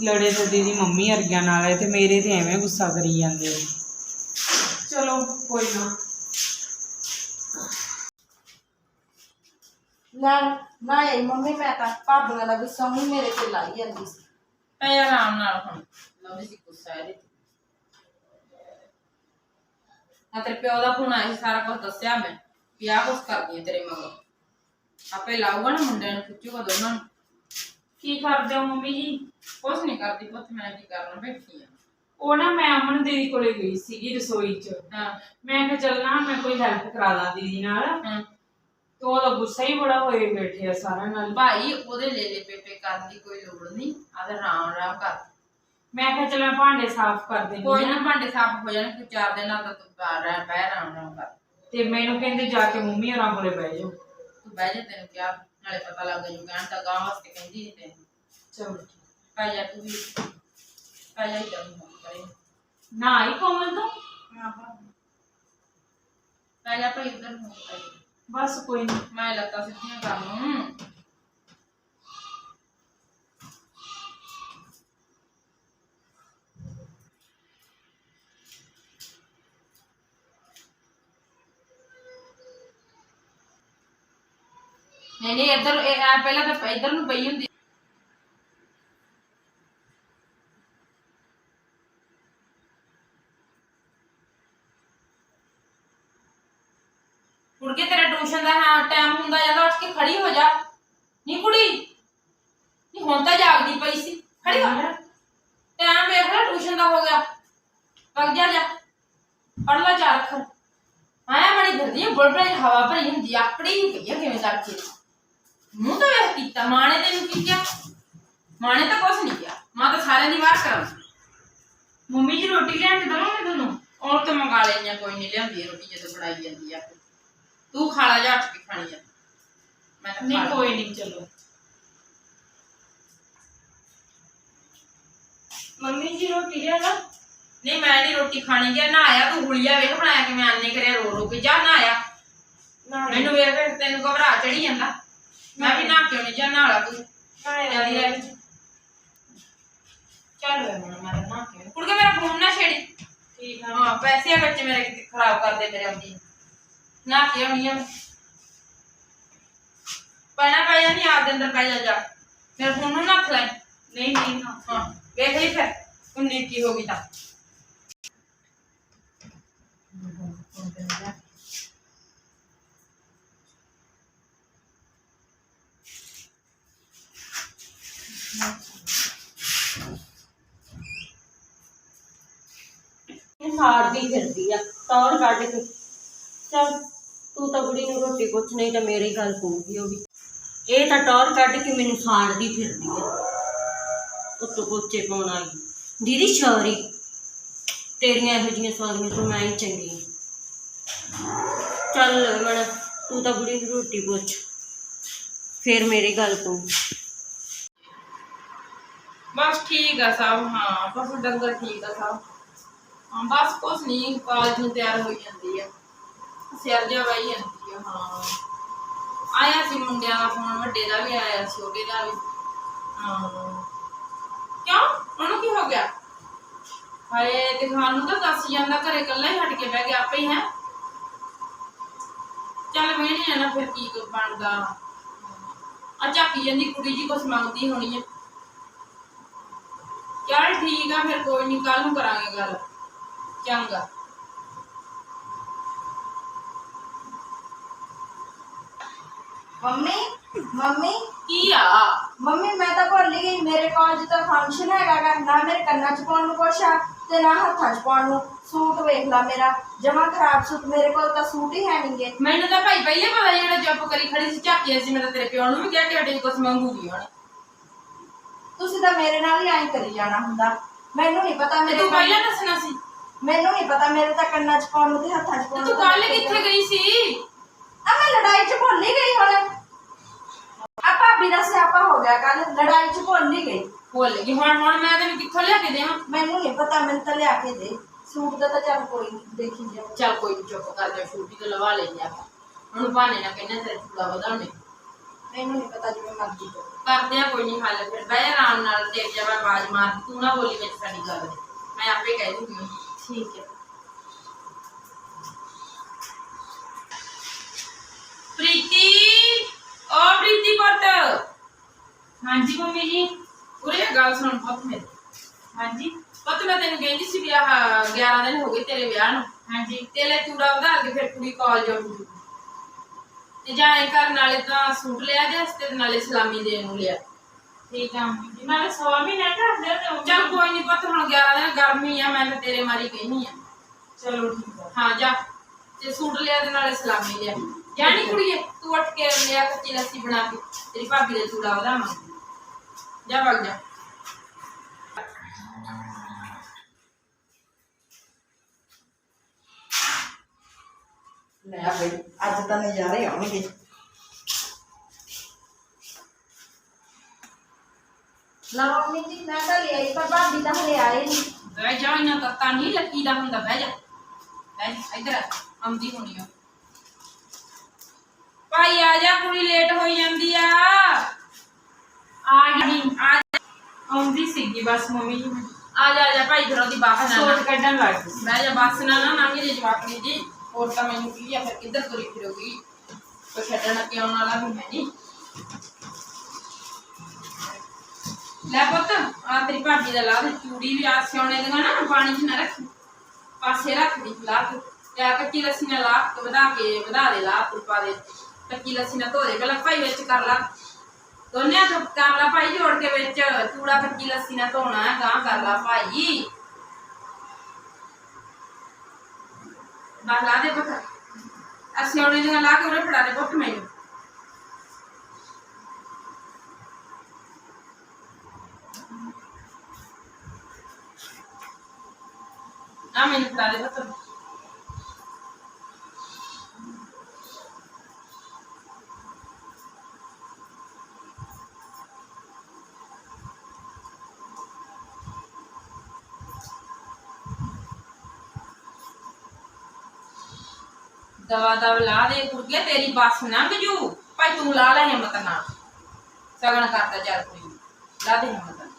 ਲੜੇ ਤਾਂ ਦੀਦੀ ਮੰਮੀ ਅਰਗਿਆਂ ਨਾਲ ਹੈ ਤੇ ਮੇਰੇ ਤੇ ਐਵੇਂ ਗੁੱਸਾ ਕਰੀ ਜਾਂਦੇ ਚਲੋ ਕੋਈ ਨਾ। ਲੈ ਨਾ ਇਹ ਮੰਮੀ ਮੈਂ ਤਾਂ ਭਾਬੀਆਂ ਦਾ ਗੁੱਸਾ ਵੀ ਮੇਰੇ ਤੇ ਲਾਈ ਜਾਂਦੀ ਸੀ। ਪੈ ਆਰਾਮ ਨਾਲ ਹੁਣ। ਲਵੀ ਸੀ ਗੁੱਸਾ ਇਹਦੇ ਤੇ। ਆ ਤੇਰੇ ਪਿਓ ਦਾ ਫੋਨ ਆਇਆ ਸੀ ਸਾਰਾ ਕੁਝ ਦੱਸਿਆ ਮੈਂ। ਵੀ ਆਹ ਕੁਝ ਕਰਦੀ ਹੈ ਤੇਰੇ ਮਗਰ। ਆਪੇ ਲਾਊਗਾ ਨਾ ਮੁੰਡਿਆਂ ਨੂੰ ਖਿੱਚੂਗਾ ਦੋਨਾਂ ਨੂੰ। ਕੀ ਕਰਦੇ ਹੋ ਮੰਮੀ ਜੀ? ਕੁਝ ਨਹੀਂ ਕਰਦੀ ਪੁੱਤ ਮੈਂ ਕੀ ਕਰਨਾ ਬੈਠੀ ਆ। ਉਹ ਨਾ ਮੈਂ ਅਮਨ ਦੀਦੀ ਕੋਲੇ ਗਈ ਸੀਗੀ ਰਸੋਈ 'ਚ। ਹਾਂ। ਮੈਂ ਕਿਹਾ ਚੱਲ ਨਾ ਮੈਂ ਕੋਈ ਹੈਲਪ ਕਰਾ ਲਾਂ ਦੀਦੀ ਨਾਲ। ਹਾਂ। ਤੇ ਉਹਦਾ ਗੁੱਸਾ ਹੀ ਬੜਾ ਹੋਏ ਬੈਠੇ ਆ ਸਾਰਾ ਨਾਲ। ਭਾਈ ਉਹਦੇ ਲੈ ਲੈ ਪੇਪੇ ਕਰਨ ਦੀ ਕੋਈ ਲੋੜ ਨਹੀਂ ਆਦਰ ਰਾਮ ਰਾਮ ਕਰ। ਮੈਂ ਕਿਹਾ ਚੱਲ ਮੈਂ ਭਾਂਡੇ ਸਾਫ਼ ਕਰ ਦਿੰਦੀ ਕੋਈ ਆ ਨਾ ਭਾਂਡੇ ਸਾਫ਼ ਹੋ ਜਾਣ ਕੋਈ ਚਾਰ ਦਿਨਾਂ ਦਾ ਤੂੰ ਬਾਹਰ ਰਹਿ ਬਹਿ ਰਾਮ ਰਾਮ ਕਰ। ਤੇ ਮੈਨੂੰ ਕਹਿੰਦੇ ਜਾ ਕੇ ਮੰਮੀ ਹੋਰਾਂ ਕੋਲੇ ਬਹਿ ਜਾਓ। ਤੂੰ ਬਹਿ ਜਾ ਤੈਨੂੰ ਕਿਹਾ ਨਾਲੇ ਪਤਾ ਲੱਗ ਜੂ ਕਹਿਣ ਤਾਂ ਗਾਂ ਵਾਸਤੇ ਕਹਿੰਦੀ ਨਹੀਂ ਤੈਨੂੰ। ਚਲੋ ਪੈ ਜਾ ਤੂੰ ਵੀ ਪੈ ਜਾ ਇੱਧਰ ਨੂੰ ਕਰੇ। ਨਾ ਹੀ ਕੋਮਲ ਤੋਂ? ਪੈ ਜਾ ਭਾਈ ਇੱਧਰ ਨੂੰ ਪੈ ਜਾ। ਬਸ ਕੋਈ ਨਹੀਂ ਮੈਂ ਲੱਤਾਂ ਸਿੱਧੀਆਂ ਕਰ ਲੂੰ ਨਹੀਂ ਨਹੀਂ ਇੱਧਰ ਇਹ ਆ ਪਹਿਲਾਂ ਤਾਂ ਇੱਧਰ ਨੂੰ ਪਈ ਹੁੰਦੀ। ਮੁੜ ਕੇ ਤੇਰਾ ਟਿਊਸ਼ਨ ਦਾ ਟਾਈਮ ਹੁੰਦਾ ਜਾਂਦਾ ਉੱਠ ਕੇ ਖੜੀ ਹੋ ਜਾ। ਨਹੀਂ ਕੁੜੀ? ਨੀ ਹੁਣ ਤਾਂ ਜਾਗਦੀ ਪਈ ਸੀ। ਖੜੀ ਹੋ ਟਾਈਮ ਵੇਖ ਲੈ ਟਿਊਸ਼ਨ ਦਾ ਹੋ ਗਿਆ। ਵਗ ਜਾ ਜਾ। ਪੜ ਲੈ ਚਾਰ ਅੱਖਰ ਆਇਆ ਬੜੀ ਫਿਰਦੀ ਹੈ ਬੁਲਬੁਲ ਹਵਾ ਭਰੀ ਹੁੰਦੀ ਆ, ਆਕੜੀ ਹੀ ਪਈ ਆ ਕਿਵੇਂ ਕਰਕੇ। ਮੂੰਹ ਤਾਂ ਵੇਖ ਕੀਤਾ ਮਾਂ ਨੇ ਤੈਨੂੰ ਕੀ ਕਿਹਾ? ਮਾਂ ਨੇ ਤਾਂ ਕੁਛ ਨਹੀਂ ਕਿਹਾ। ਮਾਂ ਤਾਂ ਸਾਰਿਆਂ ਦੀ ਵਾਰ ਕਰਾਂ ਮੰਮੀ ਜੀ ਰੋਟੀ ਲਿਆ ਕੇ ਦਵਾਂਗੇ ਤੁਹਾਨੂੰ? ਔਰ ਤਾਂ ਮੰਗਾ ਲੈਣੀਆਂ ਕੋਈ ਨਹੀਂ ਲਿਆਂਦੀ ਰੋਟੀ ਜਦੋਂ ਬਣਾਈ ਜਾਂਦੀ ਆ। ਤੂੰ ਖਾ ਲਾ ਜਾ ਕੇ ਖਾਣੀ ਆ। ਮੈਂ ਤਾਂ ਨਹੀਂ। ਕੋਈ ਨਹੀਂ ਚਲੋ। ਮੰਮੀ ਜੀ ਰੋਟੀ ਲਿਆ ਨਾ ਨਹੀਂ ਮੈਂ ਨਹੀਂ ਰੋਟੀ ਖਾਣੀ ਗਿਆ ਨਾ ਆਇਆ ਤੂੰ ਹੁਲੀਆ ਵੇਖ ਬਣਾਇਆ ਕਿ ਮੈਂ ਆਨੇ ਕਰਿਆ ਰੋ ਰੋ ਕੇ। ਜਾ ਨਾ ਆਇਆ ਮੈਨੂੰ ਵੇਖ ਕੇ ਤੈਨੂੰ ਘਬਰਾ ਚੜੀ ਜਾਂਦਾ। ਮੈਂ ਵੀ ਨਾ ਕਿਉਂ ਨਹੀਂ ਜਾ ਨਾਲਾ ਤੂੰ ਜਲਦੀ ਰਹਿ ਚੱਲ ਵੇ ਹੁਣ ਮੈਂ ਨਾ ਕਿਉਂ ਕੁੜ ਕੇ ਮੇਰਾ ਫੋਨ ਨਾ ਛੇੜੀ। ਠੀਕ ਆ। ਹਾਂ ਪੈਸੇ ਆ ਬੱਚੇ ਮੇਰੇ ਕਿਤੇ ਖਰਾਬ ਕਰਦੇ ਮੇਰੇ ਆਉਂਦੀ। ਨਾ ਕਿਉਂ ਨਹੀਂ ਆ। ਪੈਣਾ ਪੈ ਜਾ ਨਹੀਂ ਆਪ ਦੇ ਅੰਦਰ ਪੈ ਜਾ ਜਾ। ਮੇਰੇ ਫੋਨ ਨੂੰ ਨਾ ਹੱਥ ਲਾਈ। ਨਹੀਂ ਨਹੀਂ ਹਾਂ ਵੇਖ ਲਈ ਫਿਰ ਉਨੀ ਕੀ ਹੋ ਗਈ ਤਾਂ। ਸਾੜਦੀ ਫਿਰਦੀ ਆ ਤੌਰ ਕੱਢ ਕੇ। ਚੱਲ, ਤੂੰ ਤਾਂ ਕੁੜੀ ਨੂੰ ਰੋਟੀ ਪੁੱਛ, ਨਹੀਂ ਤਾਂ ਮੇਰੀ ਗੱਲ ਪਊਗੀ ਉਹ ਵੀ। ਇਹ ਤਾਂ ਟੌਰ ਕੱਢ ਕੇ ਮੈਨੂੰ ਸਾੜਦੀ ਫਿਰਦੀ ਆ। ਉੱਤੋਂ ਪੋਚੇ ਪਾਉਣ ਆਈ ਦੀਦੀ, ਸ਼ੌਰੀ, ਤੇਰੀਆਂ ਇਹੋ ਜਿਹੀਆਂ ਸਵਾਲੀਆਂ ਤੋਂ ਮੈਂ ਹੀ ਚੰਗੀ ਚੱਲ ਮਣ ਤੂੰ ਤਾਂ ਬੁੜੀ ਨੂੰ ਰੋਟੀ ਪੁੱਛ, ਫੇਰ ਮੇਰੀ ਗੱਲ ਪਊ ਬਸ ਠੀਕ ਆ ਸਭ, ਹਾਂ, ਬਸ ਡੰਗਰ ਠੀਕ ਆ ਸਭ। ਹਾਂ, ਬਸ ਕੁਛ ਨਹੀਂ ਕਾਲਜ ਨੂੰ ਤਿਆਰ ਹੋਈ ਜਾਂਦੀ ਆ। ਸਿਰ ਜਿਹਾ ਵਾਈ ਜਾਂਦੀ ਆ, ਹਾਂ। ਆਇਆ ਸੀ ਮੁੰਡਿਆਂ ਦਾ ਫੋਨ, ਵੱਡੇ ਦਾ ਵੀ ਆਇਆ ਸੀ ਛੋਟੇ ਦਾ ਵੀ। ਹਾਂ। ਕਿਉਂ? ਉਹਨੂੰ ਕੀ ਹੋ ਗਿਆ? ਹਾਏ ਦਿਖਾਣ ਨੂੰ ਤਾਂ ਦੱਸ ਜਾਂਦਾ, ਘਰੇ ਇਕੱਲਾ ਹੀ ਹਟ ਕੇ ਬਹਿ ਗਿਆ, ਆਪੇ ਹੀ ਹੈ। ਚੱਲ ਵੇਹਣੇ ਆ ਨਾ ਫਿਰ ਕੀ ਬਣਦਾ। ਆ, ਝਾਕੀ ਜਾਂਦੀ, ਕੁੜੀ ਜੀ ਕੁਛ ਮੰਗਦੀ ਹੋਣੀ ਆ। ਚੱਲ ਠੀਕ ਆ ਫਿਰ ਕੋਈ ਨਹੀਂ ਕੱਲ ਨੂੰ ਕਰਾਂਗੇ ਗੱਲ। ਚੰਗਾ। Mummy mummy. ਕੀ ਆ? ਮੰਮੀ ਮੈਂ ਤਾਂ ਭੁੱਲ ਹੀ ਗਈ ਮੇਰੇ ਕਾਲਜ ਦਾ ਫੰਕਸ਼ਨ ਹੈਗਾ ਗਾ ਨਾ ਮੇਰੇ ਕੰਨਾਂ 'ਚ ਪਾਉਣ ਨੂੰ ਕੁਛ ਆ ਤੇ ਨਾ ਹੱਥਾਂ 'ਚ ਪਾਉਣ ਨੂੰ। ਸੂਟ ਵੇਖ ਲਾ ਮੇਰਾ ਜਮਾ ਖਰਾਬ ਸੂਟ ਮੇਰੇ ਕੋਲ ਤਾਂ ਸੂਟ ਹੀ ਹੈ ਨਹੀਂਗੇ ਮੈਨੂੰ ਤਾਂ ਭਾਈ ਪਹਿਲੇ ਪਤਾ ਜਿਹੜਾ ਚੁੱਪ ਕਰੀ ਖੜੀ ਸੀ ਝਾਕੀ ਸੀ ਮੈਂ ਤਾਂ ਤੇਰੇ ਪਿਓ ਨੂੰ ਵੀ ਕਿਹਾ ਕਿ ਅਡੇ ਕੁਛ ਮੰਗੂਗੀ ਹੁਣ। ਤੁਸੀਂ ਤਾਂ ਮੇਰੇ ਨਾਲ ਹੀ ਐਂ ਕਰੀ ਜਾਣਾ ਹੁੰਦਾ। ਮੈਨੂੰ ਨਹੀਂ ਪਤਾ ਮੇਰੇ ਤੂੰ ਪਹਿਲਾਂ ਦੱਸਣਾ ਸੀ। ਮੈਨੂੰ ਨਹੀਂ ਪਤਾ ਮੇਰੇ ਤਾਂ ਕੰਨਾਂ 'ਚ ਪਾਉਣ ਨੂੰ ਤੇ ਹੱਥਾਂ 'ਚ ਪਾਉਣ ਤੇ ਕੱਲ ਕਿੱਥੇ ਗਈ ਸੀ? ਆ ਮੈਂ ਲੜਾਈ 'ਚ ਭੁੱਲ ਹੀ ਗਈ ਹੁਣ। ਆ ਭਾਬੀ ਦਾ ਸਿਆਪਾ ਹੋ ਗਿਆ ਕੱਲ ਲੜਾਈ 'ਚ ਭੁੱਲ ਹੀ ਗਈ। ਭੁੱਲ ਗਈ। ਹੁਣ ਹੁਣ ਮੈਂ ਤੈਨੂੰ ਕਿੱਥੋਂ ਲਿਆ ਕੇ ਦੇਵਾਂ? ਮੈਨੂੰ ਨਹੀਂ ਪਤਾ ਮੈਨੂੰ ਤਾਂ ਲਿਆ ਕੇ ਦੇ। ਸੂਟ ਦਾ ਤਾਂ ਚੱਲ ਕੋਈ ਨਹੀਂ ਦੇਖੀ ਜਾ ਚੱਲ ਕੋਈ ਨੀ ਚੁੱਪ ਕਰ ਜਾ ਛੁੱਟੀ ਤੋਂ ਲਵਾ ਲੈਂਦੇ ਆਪਾਂ ਹੁਣ ਬਹਾਨੇ ਨਾ ਕਹਿੰਦੇ ਤੇਰੇ ਚੂੜਾ ਵਧਾਉਣੇ। ਮੈਨੂੰ ਨਹੀਂ ਪਤਾ ਜਿਵੇਂ ਮਰਜ਼ੀ ਕਰੋ। ਕਰਦੇ ਆ ਕੋਈ ਨਹੀਂ ਹੱਲ। ਫਿਰ ਬਹਿ ਆਰਾਮ ਨਾਲ ਤੇ ਜਾ ਮੈਂ ਆਵਾਜ਼ ਮਾਰ ਤੂੰ ਨਾ ਬੋਲੀ ਵਿੱਚ ਸਾਡੀ ਗੱਲ। ਦੇ ਮੈਂ ਆਪੇ ਕਹਿ ਦੂੰਗੀ। ਉਹਨੂੰ। ਠੀਕ ਹੈ। ਪ੍ਰੀਤੀ ਓ ਪ੍ਰੀਤੀ ਪੁੱਤ। ਹਾਂਜੀ ਮੰਮੀ ਜੀ। ਉਰੇ ਆ ਗੱਲ ਸੁਣ ਪੁੱਤ ਮੇਰੀ। ਹਾਂਜੀ। ਪੁੱਤ ਮੈਂ ਤੈਨੂੰ ਕਹਿੰਦੀ ਸੀ ਵੀ ਆਹ 11 ਦਿਨ ਹੋ ਗਏ ਤੇਰੇ ਵਿਆਹ ਨੂੰ। ਹਾਂਜੀ। ਤੇ ਲੈ ਚੂੜਾ ਵਧਾ ਕੇ ਫਿਰ ਕੁੜੀ ਕਾਲਜ ਆਉਂਦੀ। ਤੇ ਜਾਂ ਇਹ ਕਰਨ ਨਾਲੇ ਤਾਂ ਸੂਟ ਲਿਆ ਦੇ ਤੇ ਨਾਲੇ ਸਲਾਮੀ ਦੇਣ ਨੂੰ ਲਿਆ। ਠੀਕ ਆ ਮੰਮੀ। ਜੀ ਨਾਲੇ ਸਵਾ ਮਹੀਨਾ ਘਰ ਦੇ ਤੇ ਚੱਲ ਕੋਈ ਨਹੀਂ ਪੁੱਤ ਹੁਣ 11 ਦਿਨ ਗਰਮੀ ਆ ਮੈਂ ਤਾਂ ਤੇਰੇ ਮਾਰੀ ਕਹਿਨੀ ਆ। ਚਲੋ ਠੀਕ ਆ। ਹਾਂ ਜਾ। ਤੇ ਸੂਟ ਲਿਆ ਤੇ ਨਾਲੇ ਸਲਾਮੀ ਲਿਆ। ਜਾਣੀ ਕੁੜੀਏ ਤੂੰ ਉੱਠ ਕੇ ਲਿਆ ਕੱਚੀ ਲੱਸੀ ਬਣਾ ਕੇ। ਤੇਰੀ ਭਾਬੀ ਦਾ ਚੂੜਾ ਵਧਾਵਾਂ ਜਾ ਵਗ ਜਾ। ਲੈ ਬਈ ਅੱਜ ਤਾਂ ਨਜ਼ਾਰੇ ਆਉਣਗੇ। ਮੰਮੀ ਜੀ ਮੈਂ ਤਾਂ ਲੈ ਆਈ ਪਰ ਭਾਬੀ ਤਾਂ ਹਲੇ ਆਏ ਨਹੀਂ ਬਹਿ ਜਾ ਇਹਨਾਂ ਤੱਤਾ ਨਹੀਂ ਲੱਕੀ ਦਾ ਹੁੰਦਾ ਬਹਿ ਜਾ। ਬਹਿ ਜਾ ਇੱਧਰ ਆਉਂਦੀ ਹੋਣੀ ਆ। ਭਾਈ ਆ ਜਾ ਕੁੜੀ ਲੇਟ ਹੋਈ ਜਾਂਦੀ ਆ। ਆ ਗਈ ਆ ਆਉਂਦੀ ਸੀਗੀ ਬਸ ਮੰਮੀ ਜੀ। ਆ ਜਾ ਆ ਜਾ ਭਾਈ ਫਿਰ ਉਹਦੀ ਬਾਹ ਨਾ। ਸੋਚ ਕੱਢਣ ਲੱਗ ਗਈ। ਬਹਿ ਜਾ ਬੱਸ ਨਾ ਨਾ ਲੰਘ ਜੇ ਜਵਾਕੜੀ ਜੀ ਹੋਰ ਤਾਂ ਮੈਨੂੰ ਕੀ ਆ, ਫਿਰ ਕਿੱਧਰ ਤੁਰੀ ਫਿਰੋਗੀ? ਕੋਈ ਛੱਡਣ ਕਿ ਆਉਣ ਵਾਲਾ ਵੀ ਹੈ ਨਹੀਂ। ਲੈ ਪੁੱਤ ਆ ਤੇਰੀ ਭਾਬੀ ਦਾ ਲਾ ਦੇ ਚੂੜੀ ਵੀ ਆ ਸਿਉਣੇ ਦੀਆਂ ਨਾ, ਪਾਣੀ 'ਚ ਨਾ ਰੱਖੀ। ਪਾਸੇ ਰੱਖ ਦੀ, ਲਾ ਕੇ ਤੇ ਆ ਕੱਚੀ ਲੱਸੀ ਨਾਲ ਲਾ ਕੇ ਵਧਾ ਕੇ, ਵਧਾ ਦੇ, ਲਾ ਤੂੰ ਪਾ ਦੇ। ਕੱਚੀ ਲੱਸੀ ਨਾਲ ਧੋ ਦੇ, ਪਹਿਲਾਂ ਭਾਈ ਵਿੱਚ ਕਰ ਲਾ। ਦੋਨਿਆਂ ਤੋਂ ਕਰ ਲਾ ਭਾਈ, ਜੋੜ ਕੇ ਵਿੱਚ। ਚੂੜਾ ਕੱਚੀ ਲੱਸੀ ਨਾਲ ਧੋਣਾ ਗਾਂ ਕਰ ਲਾ ਭਾਈ। ਨਾ ਲਾ ਦੇ ਪੁੱਤ। ਅਸੀਂ ਉਹਨੇ ਦੀਆਂ ਲਾ ਕੇ ਉਹਨੇ ਫੜਾ ਦੇ ਪੁੱਤ ਮੈਨੂੰ। ਆ ਮੈਨੂੰ ਫੜਾ ਦੇ ਪੁੱਤ। ਦਵਾ ਦਵ ਲਾ ਦੇ ਕੁੜੀਏ, ਤੇਰੀ ਬੱਸ ਲੰਘ ਜੂ ਭਾਈ ਤੂੰ ਲਾ ਲੈ ਹਿੰਮਤ ਨਾ ਸਗਣ ਕਰਦਾ ਚੱਲ ਕੋਈ ਨੀ। ਲਾ ਦੇ ਹਿੰਮਤ ਲਾ ਦੇ।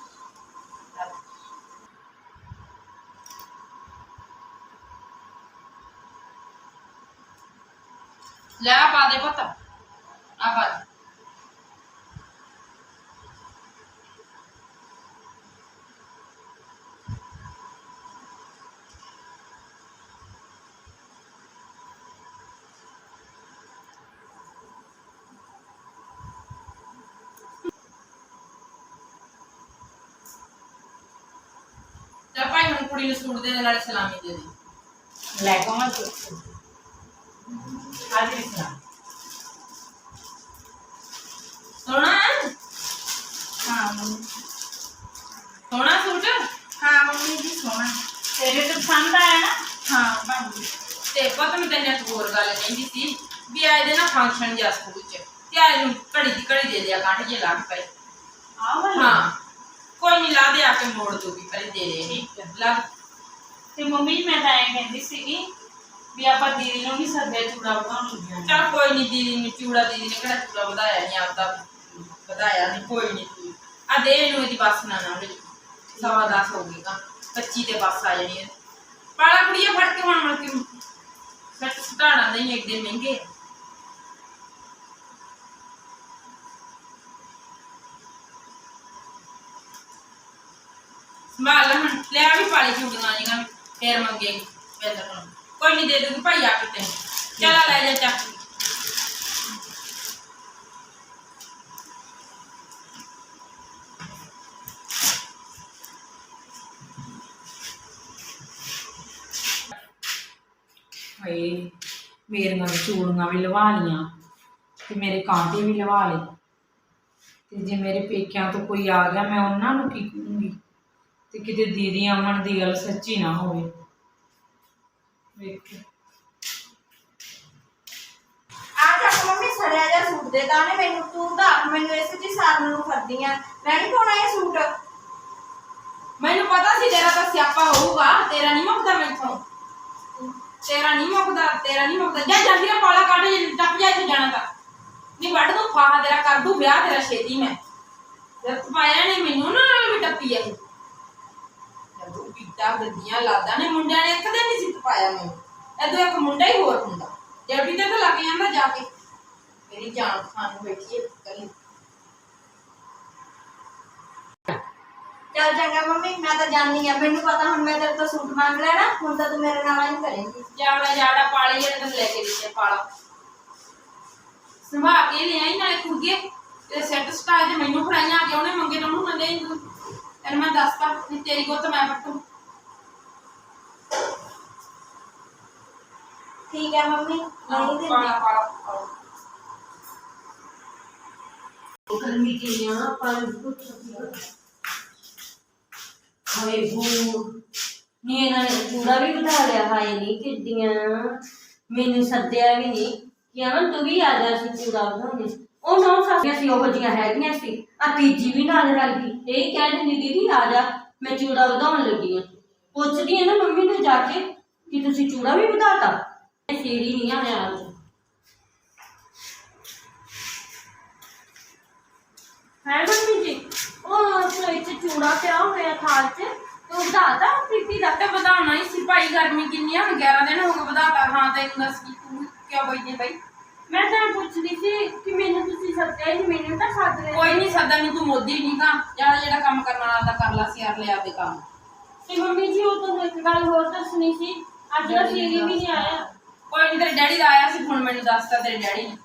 ਲੈ ਪਾ ਦੇ ਪੁੱਤ ਆ ਪਾ ਦੇ। ਕੁੜੀ ਨੂੰ ਸੂਟ ਦੇ ਦੇ ਨਾਲੇ ਸਲਾਮੀ ਦੇ ਦੇ। ਲੈ ਕਮਲ ਅੱਜ ਵੀ ਸੁਣਾ। ਸੋਹਣਾ? ਹੈ? ਹਾਂ ਮੰਮੀ। ਸੋਹਣਾ ਸੂਟ? ਹਾਂ ਮੰਮੀ ਜੀ ਸੋਹਣਾ। ਤੇਰੇ ਤੇ ਪਸੰਦ ਆਇਆ ਨਾ? ਹਾਂ ਭਾਬੀ ਤੇ ਪਤਾ ਮੈਂ ਤੈਨੂੰ ਇੱਕ ਹੋਰ ਗੱਲ ਕਹਿੰਦੀ ਸੀ ਵੀ ਆ ਇਹਦੇ ਨਾ ਫੰਕਸ਼ਨ ਜਿਹਾ ਸਕੂਲ ਚ ਤੇ ਆ ਇਹਨੂੰ ਘੜੀ ਦੀ ਘੜੀ ਦੇ ਦਿਆ ਕਾਂਠ ਜੇ ਲੱਗ ਪਏ। ਆਹ ਵਾਲਾ? ਹਾਂ। ਕੋਈ ਨਹੀਂ ਲਾ ਦੇ ਆ ਕੇ ਮੋੜ ਦੂਗੀ ਪਰ ਦੇ ਦੇ ਠੀਕ ਹੈ। ਲੱਗ ਤੇ ਮੰਮੀ ਮੈਂ ਤਾਂ ਐਂ ਕਹਿੰਦੀ ਸੀਗੀ ਵੀ ਆਪਾਂ ਦੀਦੀ ਨੂੰ ਵੀ ਸੱਦੇ ਚੂੜਾ ਬਣਾਉਣ ਲੱਗਿਆ ਚੱਲ ਕੋਈ ਨਹੀਂ ਦੀਦੀ ਨੂੰ ਚੂੜਾ ਦੀਦੀ ਨੇ ਕਿਹੜਾ ਚੂੜਾ ਵਧਾਇਆ ਨਹੀਂ ਆਪਦਾ ਵਧਾਇਆ ਨਹੀਂ ਕੋਈ ਨਹੀਂ ਆ ਦੇ ਇਹਨੂੰ ਇਹਦੀ ਬੱਸ ਨਾ ਨਾ ਸਵਾ ਦਸ ਹੋ ਗਈ ਤਾਂ 25 ਤੇ ਬੱਸ ਆ ਜਾਣੀ ਹੈ ਪਾਲਾ ਕੁੜੀਏ ਫੜ ਕੇ ਹੁਣ ਮੜ ਕੇ ਸੱਟ ਸਟਾਣਾ ਨਹੀਂ ਏਡੇ ਮਹਿੰਗੇ ਸੰਭਾਲ ਲੈ ਹੁਣ ਲੈ ਆ ਵੀ ਪਾਲੀ ਚੂੜੀਆਂ ਜੀਆਂ ਫੇਰ ਮੰਗੇ ਫੇਰ ਤਾਂ ਕੋਈ ਨਹੀਂ ਦੇ ਦੂਗੀ ਭਾਈ ਆ ਕੇ ਤੈਨੂੰ। ਚੱਲ ਲੈ ਜਾ ਚੱਕ ਹਾਏ ਮੇਰੀਆਂ ਚੂੜੀਆਂ ਵੀ ਲਵਾ ਲੀਆਂ ਤੇ ਮੇਰੇ ਕਾਂਟੇ ਵੀ ਲਵਾ ਲਏ। ਤੇ ਜੇ ਮੇਰੇ ਪੇਕਿਆਂ ਤੋਂ ਕੋਈ ਆ ਗਿਆ, ਮੈਂ ਉਹਨਾਂ ਨੂੰ ਕੀ ਕਹੂੰਗੀ ਤੇ ਕਿਤੇ ਦੀਦੀ ਅਮਨ ਦੀ ਗੱਲ ਸੱਚੀ ਨਾ ਹੋਵੇ। ਵੇਖ। ਆ ਚੱਕ ਮੰਮੀ ਸੜਿਆ ਜਿਹਾ ਸੂਟ ਦੇ ਤਾਂ ਨੇ ਮੈਨੂੰ ਤੂੰ ਤਾਂ ਆਪ ਮੈਨੂੰ ਇਸੇ ਚ ਸਾਰਨ ਨੂੰ ਕਰਦੀ ਆ ਮੈਂ ਨਹੀਂ ਪਾਉਣਾ ਇਹ ਸੂਟ। ਮੈਨੂੰ ਪਤਾ ਸੀ ਤੇਰਾ ਤਾਂ ਸਿਆਪਾ ਹੋਊਗਾ ਤੇਰਾ ਨਹੀਂ ਮੁੱਕਦਾ ਮੈਥੋਂ। ਤੇਰਾ ਨਹੀਂ ਮੁੱਕਦਾ ਤੇਰਾ ਨਹੀਂ ਮੁੱਕਦਾ। ਜਾ ਜਲਦੀ ਨਾਲ ਪਾਲਾ ਕੱਢ ਜੇ ਟੱਪ ਜਾ ਇੱਥੇ ਜਾਣਾ ਤਾਂ। ਨਹੀਂ ਵੱਢ ਦੂੰ ਫਾਹਾ ਤੇਰਾ ਕਰ ਦੂੰ ਵਿਆਹ ਤੇਰਾ ਛੇਤੀ ਮੈਂ। ਜਦ ਪਾਇਆ ਨਹੀਂ ਮੈਨੂੰ ਨਾ ਵੀ ਟੱਪੀ ਆਈ ਪੀਤਾ ਗੱਡੀਆਂ ਲਾਦਾ ਨੇ ਮੁੰਡਿਆਂ ਨੇ ਇੱਕ ਦਿਨ ਨਹੀਂ ਸਿੱਤ ਪਾਇਆ ਮੈਨੂੰ। ਐਦੋਂ ਇੱਕ ਮੁੰਡਾ ਹੀ ਹੋਰ ਹੁੰਦਾ। ਪੀਤੇ ਤਾਂ ਲੱਗ ਜਾਂਦਾ ਜਾ ਕੇ। ਮੇਰੀ ਜਾਨ ਖਾਨ ਨੂੰ ਬੈਠੀ ਹੈ ਕੱਲੀ ਚੱਲ ਚੰਗਾ ਮੰਮੀ ਮੈਂ ਤਾਂ ਜਾਣੀ ਆ ਮੈਨੂੰ ਪਤਾ ਹੁਣ ਮੈਂ ਤੇਰੇ ਤੋਂ ਸੂਟ ਮੰਗ ਲੈਣਾ ਹੁਣ ਤਾਂ ਤੂੰ ਮੇਰੇ ਨਾਲ ਹੀ ਕਰੇਂਗੀ। ਜਾਵੜਾ ਜਾੜਾ ਪਾਲੀ ਜਿਹੜੇ ਤੈਨੂੰ ਲੈ ਕੇ ਦਿੱਤੇ ਪਾਲਾ। ਸੰਭਾ ਕੇ ਲੈ ਆਈ ਨਾਲੇ ਕੁੜੀਏ ਤੇ ਸੈੱਟ ਸਟਾਈਲ ਤੇ ਮੈਨੂੰ ਫੜਾਈਆਂ ਆ ਕੇ ਉਹਨੇ ਮੰਗੇ ਤਾਂ ਉਹਨੂੰ ਨਾ ਦੇਈ ਤੂੰ। ਤੈਨੂੰ ਮੈਂ ਦੱਸਤਾ ਤੇਰੀ ਗੁੱਤ ਮੈਂ ਪੱਟੂ ਠੀਕ ਹੈ ਮੰਮੀ ਨਹੀਂ ਦਿੰਦੀ ਪਾਲਾ ਪਾਲਾ ਪਾਲਾ। ਗਰਮੀ ਕਿੰਨੀਆਂ ਪਰ ਕੁਛ ਹਾਏ ਬੂ ਨੀ ਇਹਨਾਂ ਨੇ ਚੂੜਾ ਵੀ ਵਧਾ ਲਿਆ ਹਾਏ ਨਹੀਂ ਕਿੱਡੀਆਂ ਮੈਨੂੰ ਸੱਦਿਆ ਵੀ ਨਹੀਂ ਕਿ ਅਮਨ ਤੂੰ ਵੀ ਆ ਜਾ ਸੀ ਚੂੜਾ ਵਧਾਉਣੇ ਉਹ ਨੌ ਸਾਡੀਆਂ ਸੀ ਉਹੋ ਜੀਆਂ ਹੈਗੀਆਂ ਸੀ ਆ ਤੀਜੀ ਵੀ ਨਾਲ ਰਲ ਗਈ ਇਹ ਕਹਿ ਦਿੰਦੀ ਦੀਦੀ ਆ ਜਾ ਮੈਂ ਚੂੜਾ ਵਧਾਉਣ ਲੱਗੀ ਆ ਪੁੱਛਦੀ ਆ ਨਾ ਮੰਮੀ ਨੂੰ ਜਾ ਕੇ ਕਿ ਤੁਸੀਂ ਚੂੜਾ ਵੀ ਵਧਾਤਾ ਸੀੜੀ ਨਹੀਂ ਆਇਆ ਅੱਜ ਹੈ ਮੰਮੀ ਜੀ ਉਹ ਰਸੋਈ ਚ ਚੂੜਾ ਪਿਆ ਹੋਇਆ ਥਾਲ ਚ ਤੂੰ ਵਧਾਤਾ ਪੀਪੀ ਦਾ ਤੇ ਵਧਾਉਣਾ ਹੀ ਸੀ ਭਾਈ ਗਰਮੀ ਕਿੰਨੀ ਆ ਹੁਣ 11 ਦਿਨ ਹੋ ਗਏ ਵਧਾਤਾ ਹਾਂ ਤੈਨੂੰ ਦੱਸ ਕੀ ਤੂੰ ਕਿਉਂ ਬਈਏ ਬਈ ਮੈਂ ਤਾਂ ਪੁੱਛਦੀ ਸੀ ਕਿ ਮੈਨੂੰ ਤੁਸੀਂ ਸੱਦਿਆ ਨਹੀਂ ਮੈਨੂੰ ਤਾਂ ਸੱਦ ਲਿਆ ਕੋਈ ਨਹੀਂ ਸੱਦਾ ਨਹੀਂ ਤੂੰ ਮੋਦੀ ਨਹੀਂ ਗਾ ਜਿਹੜਾ ਜਿਹੜਾ ਕੰਮ ਕਰਨ ਵਾਲਾ ਦਾ ਕਰ ਲਾ ਸਿਆਰ ਲਿਆ ਦੇ ਕੰਮ ਤੇ ਮੰਮੀ ਜੀ ਉਹ ਤੁਹਾਨੂੰ ਇੱਕ ਗੱਲ ਹੋਰ ਦੱਸਣੀ ਸੀ ਅੱਜ ਦਾ ਸੀਰੀ ਵੀ ਨਹੀਂ ਆਇਆ ਕੋਈ ਨਹੀਂ ਤੇਰੇ ਡੈਡੀ ਦਾ ਆਇਆ ਸੀ ਹੁਣ ਮੈਨੂੰ ਦੱਸਤਾ ਤੇਰੇ ਡੈਡੀ ਨੇ।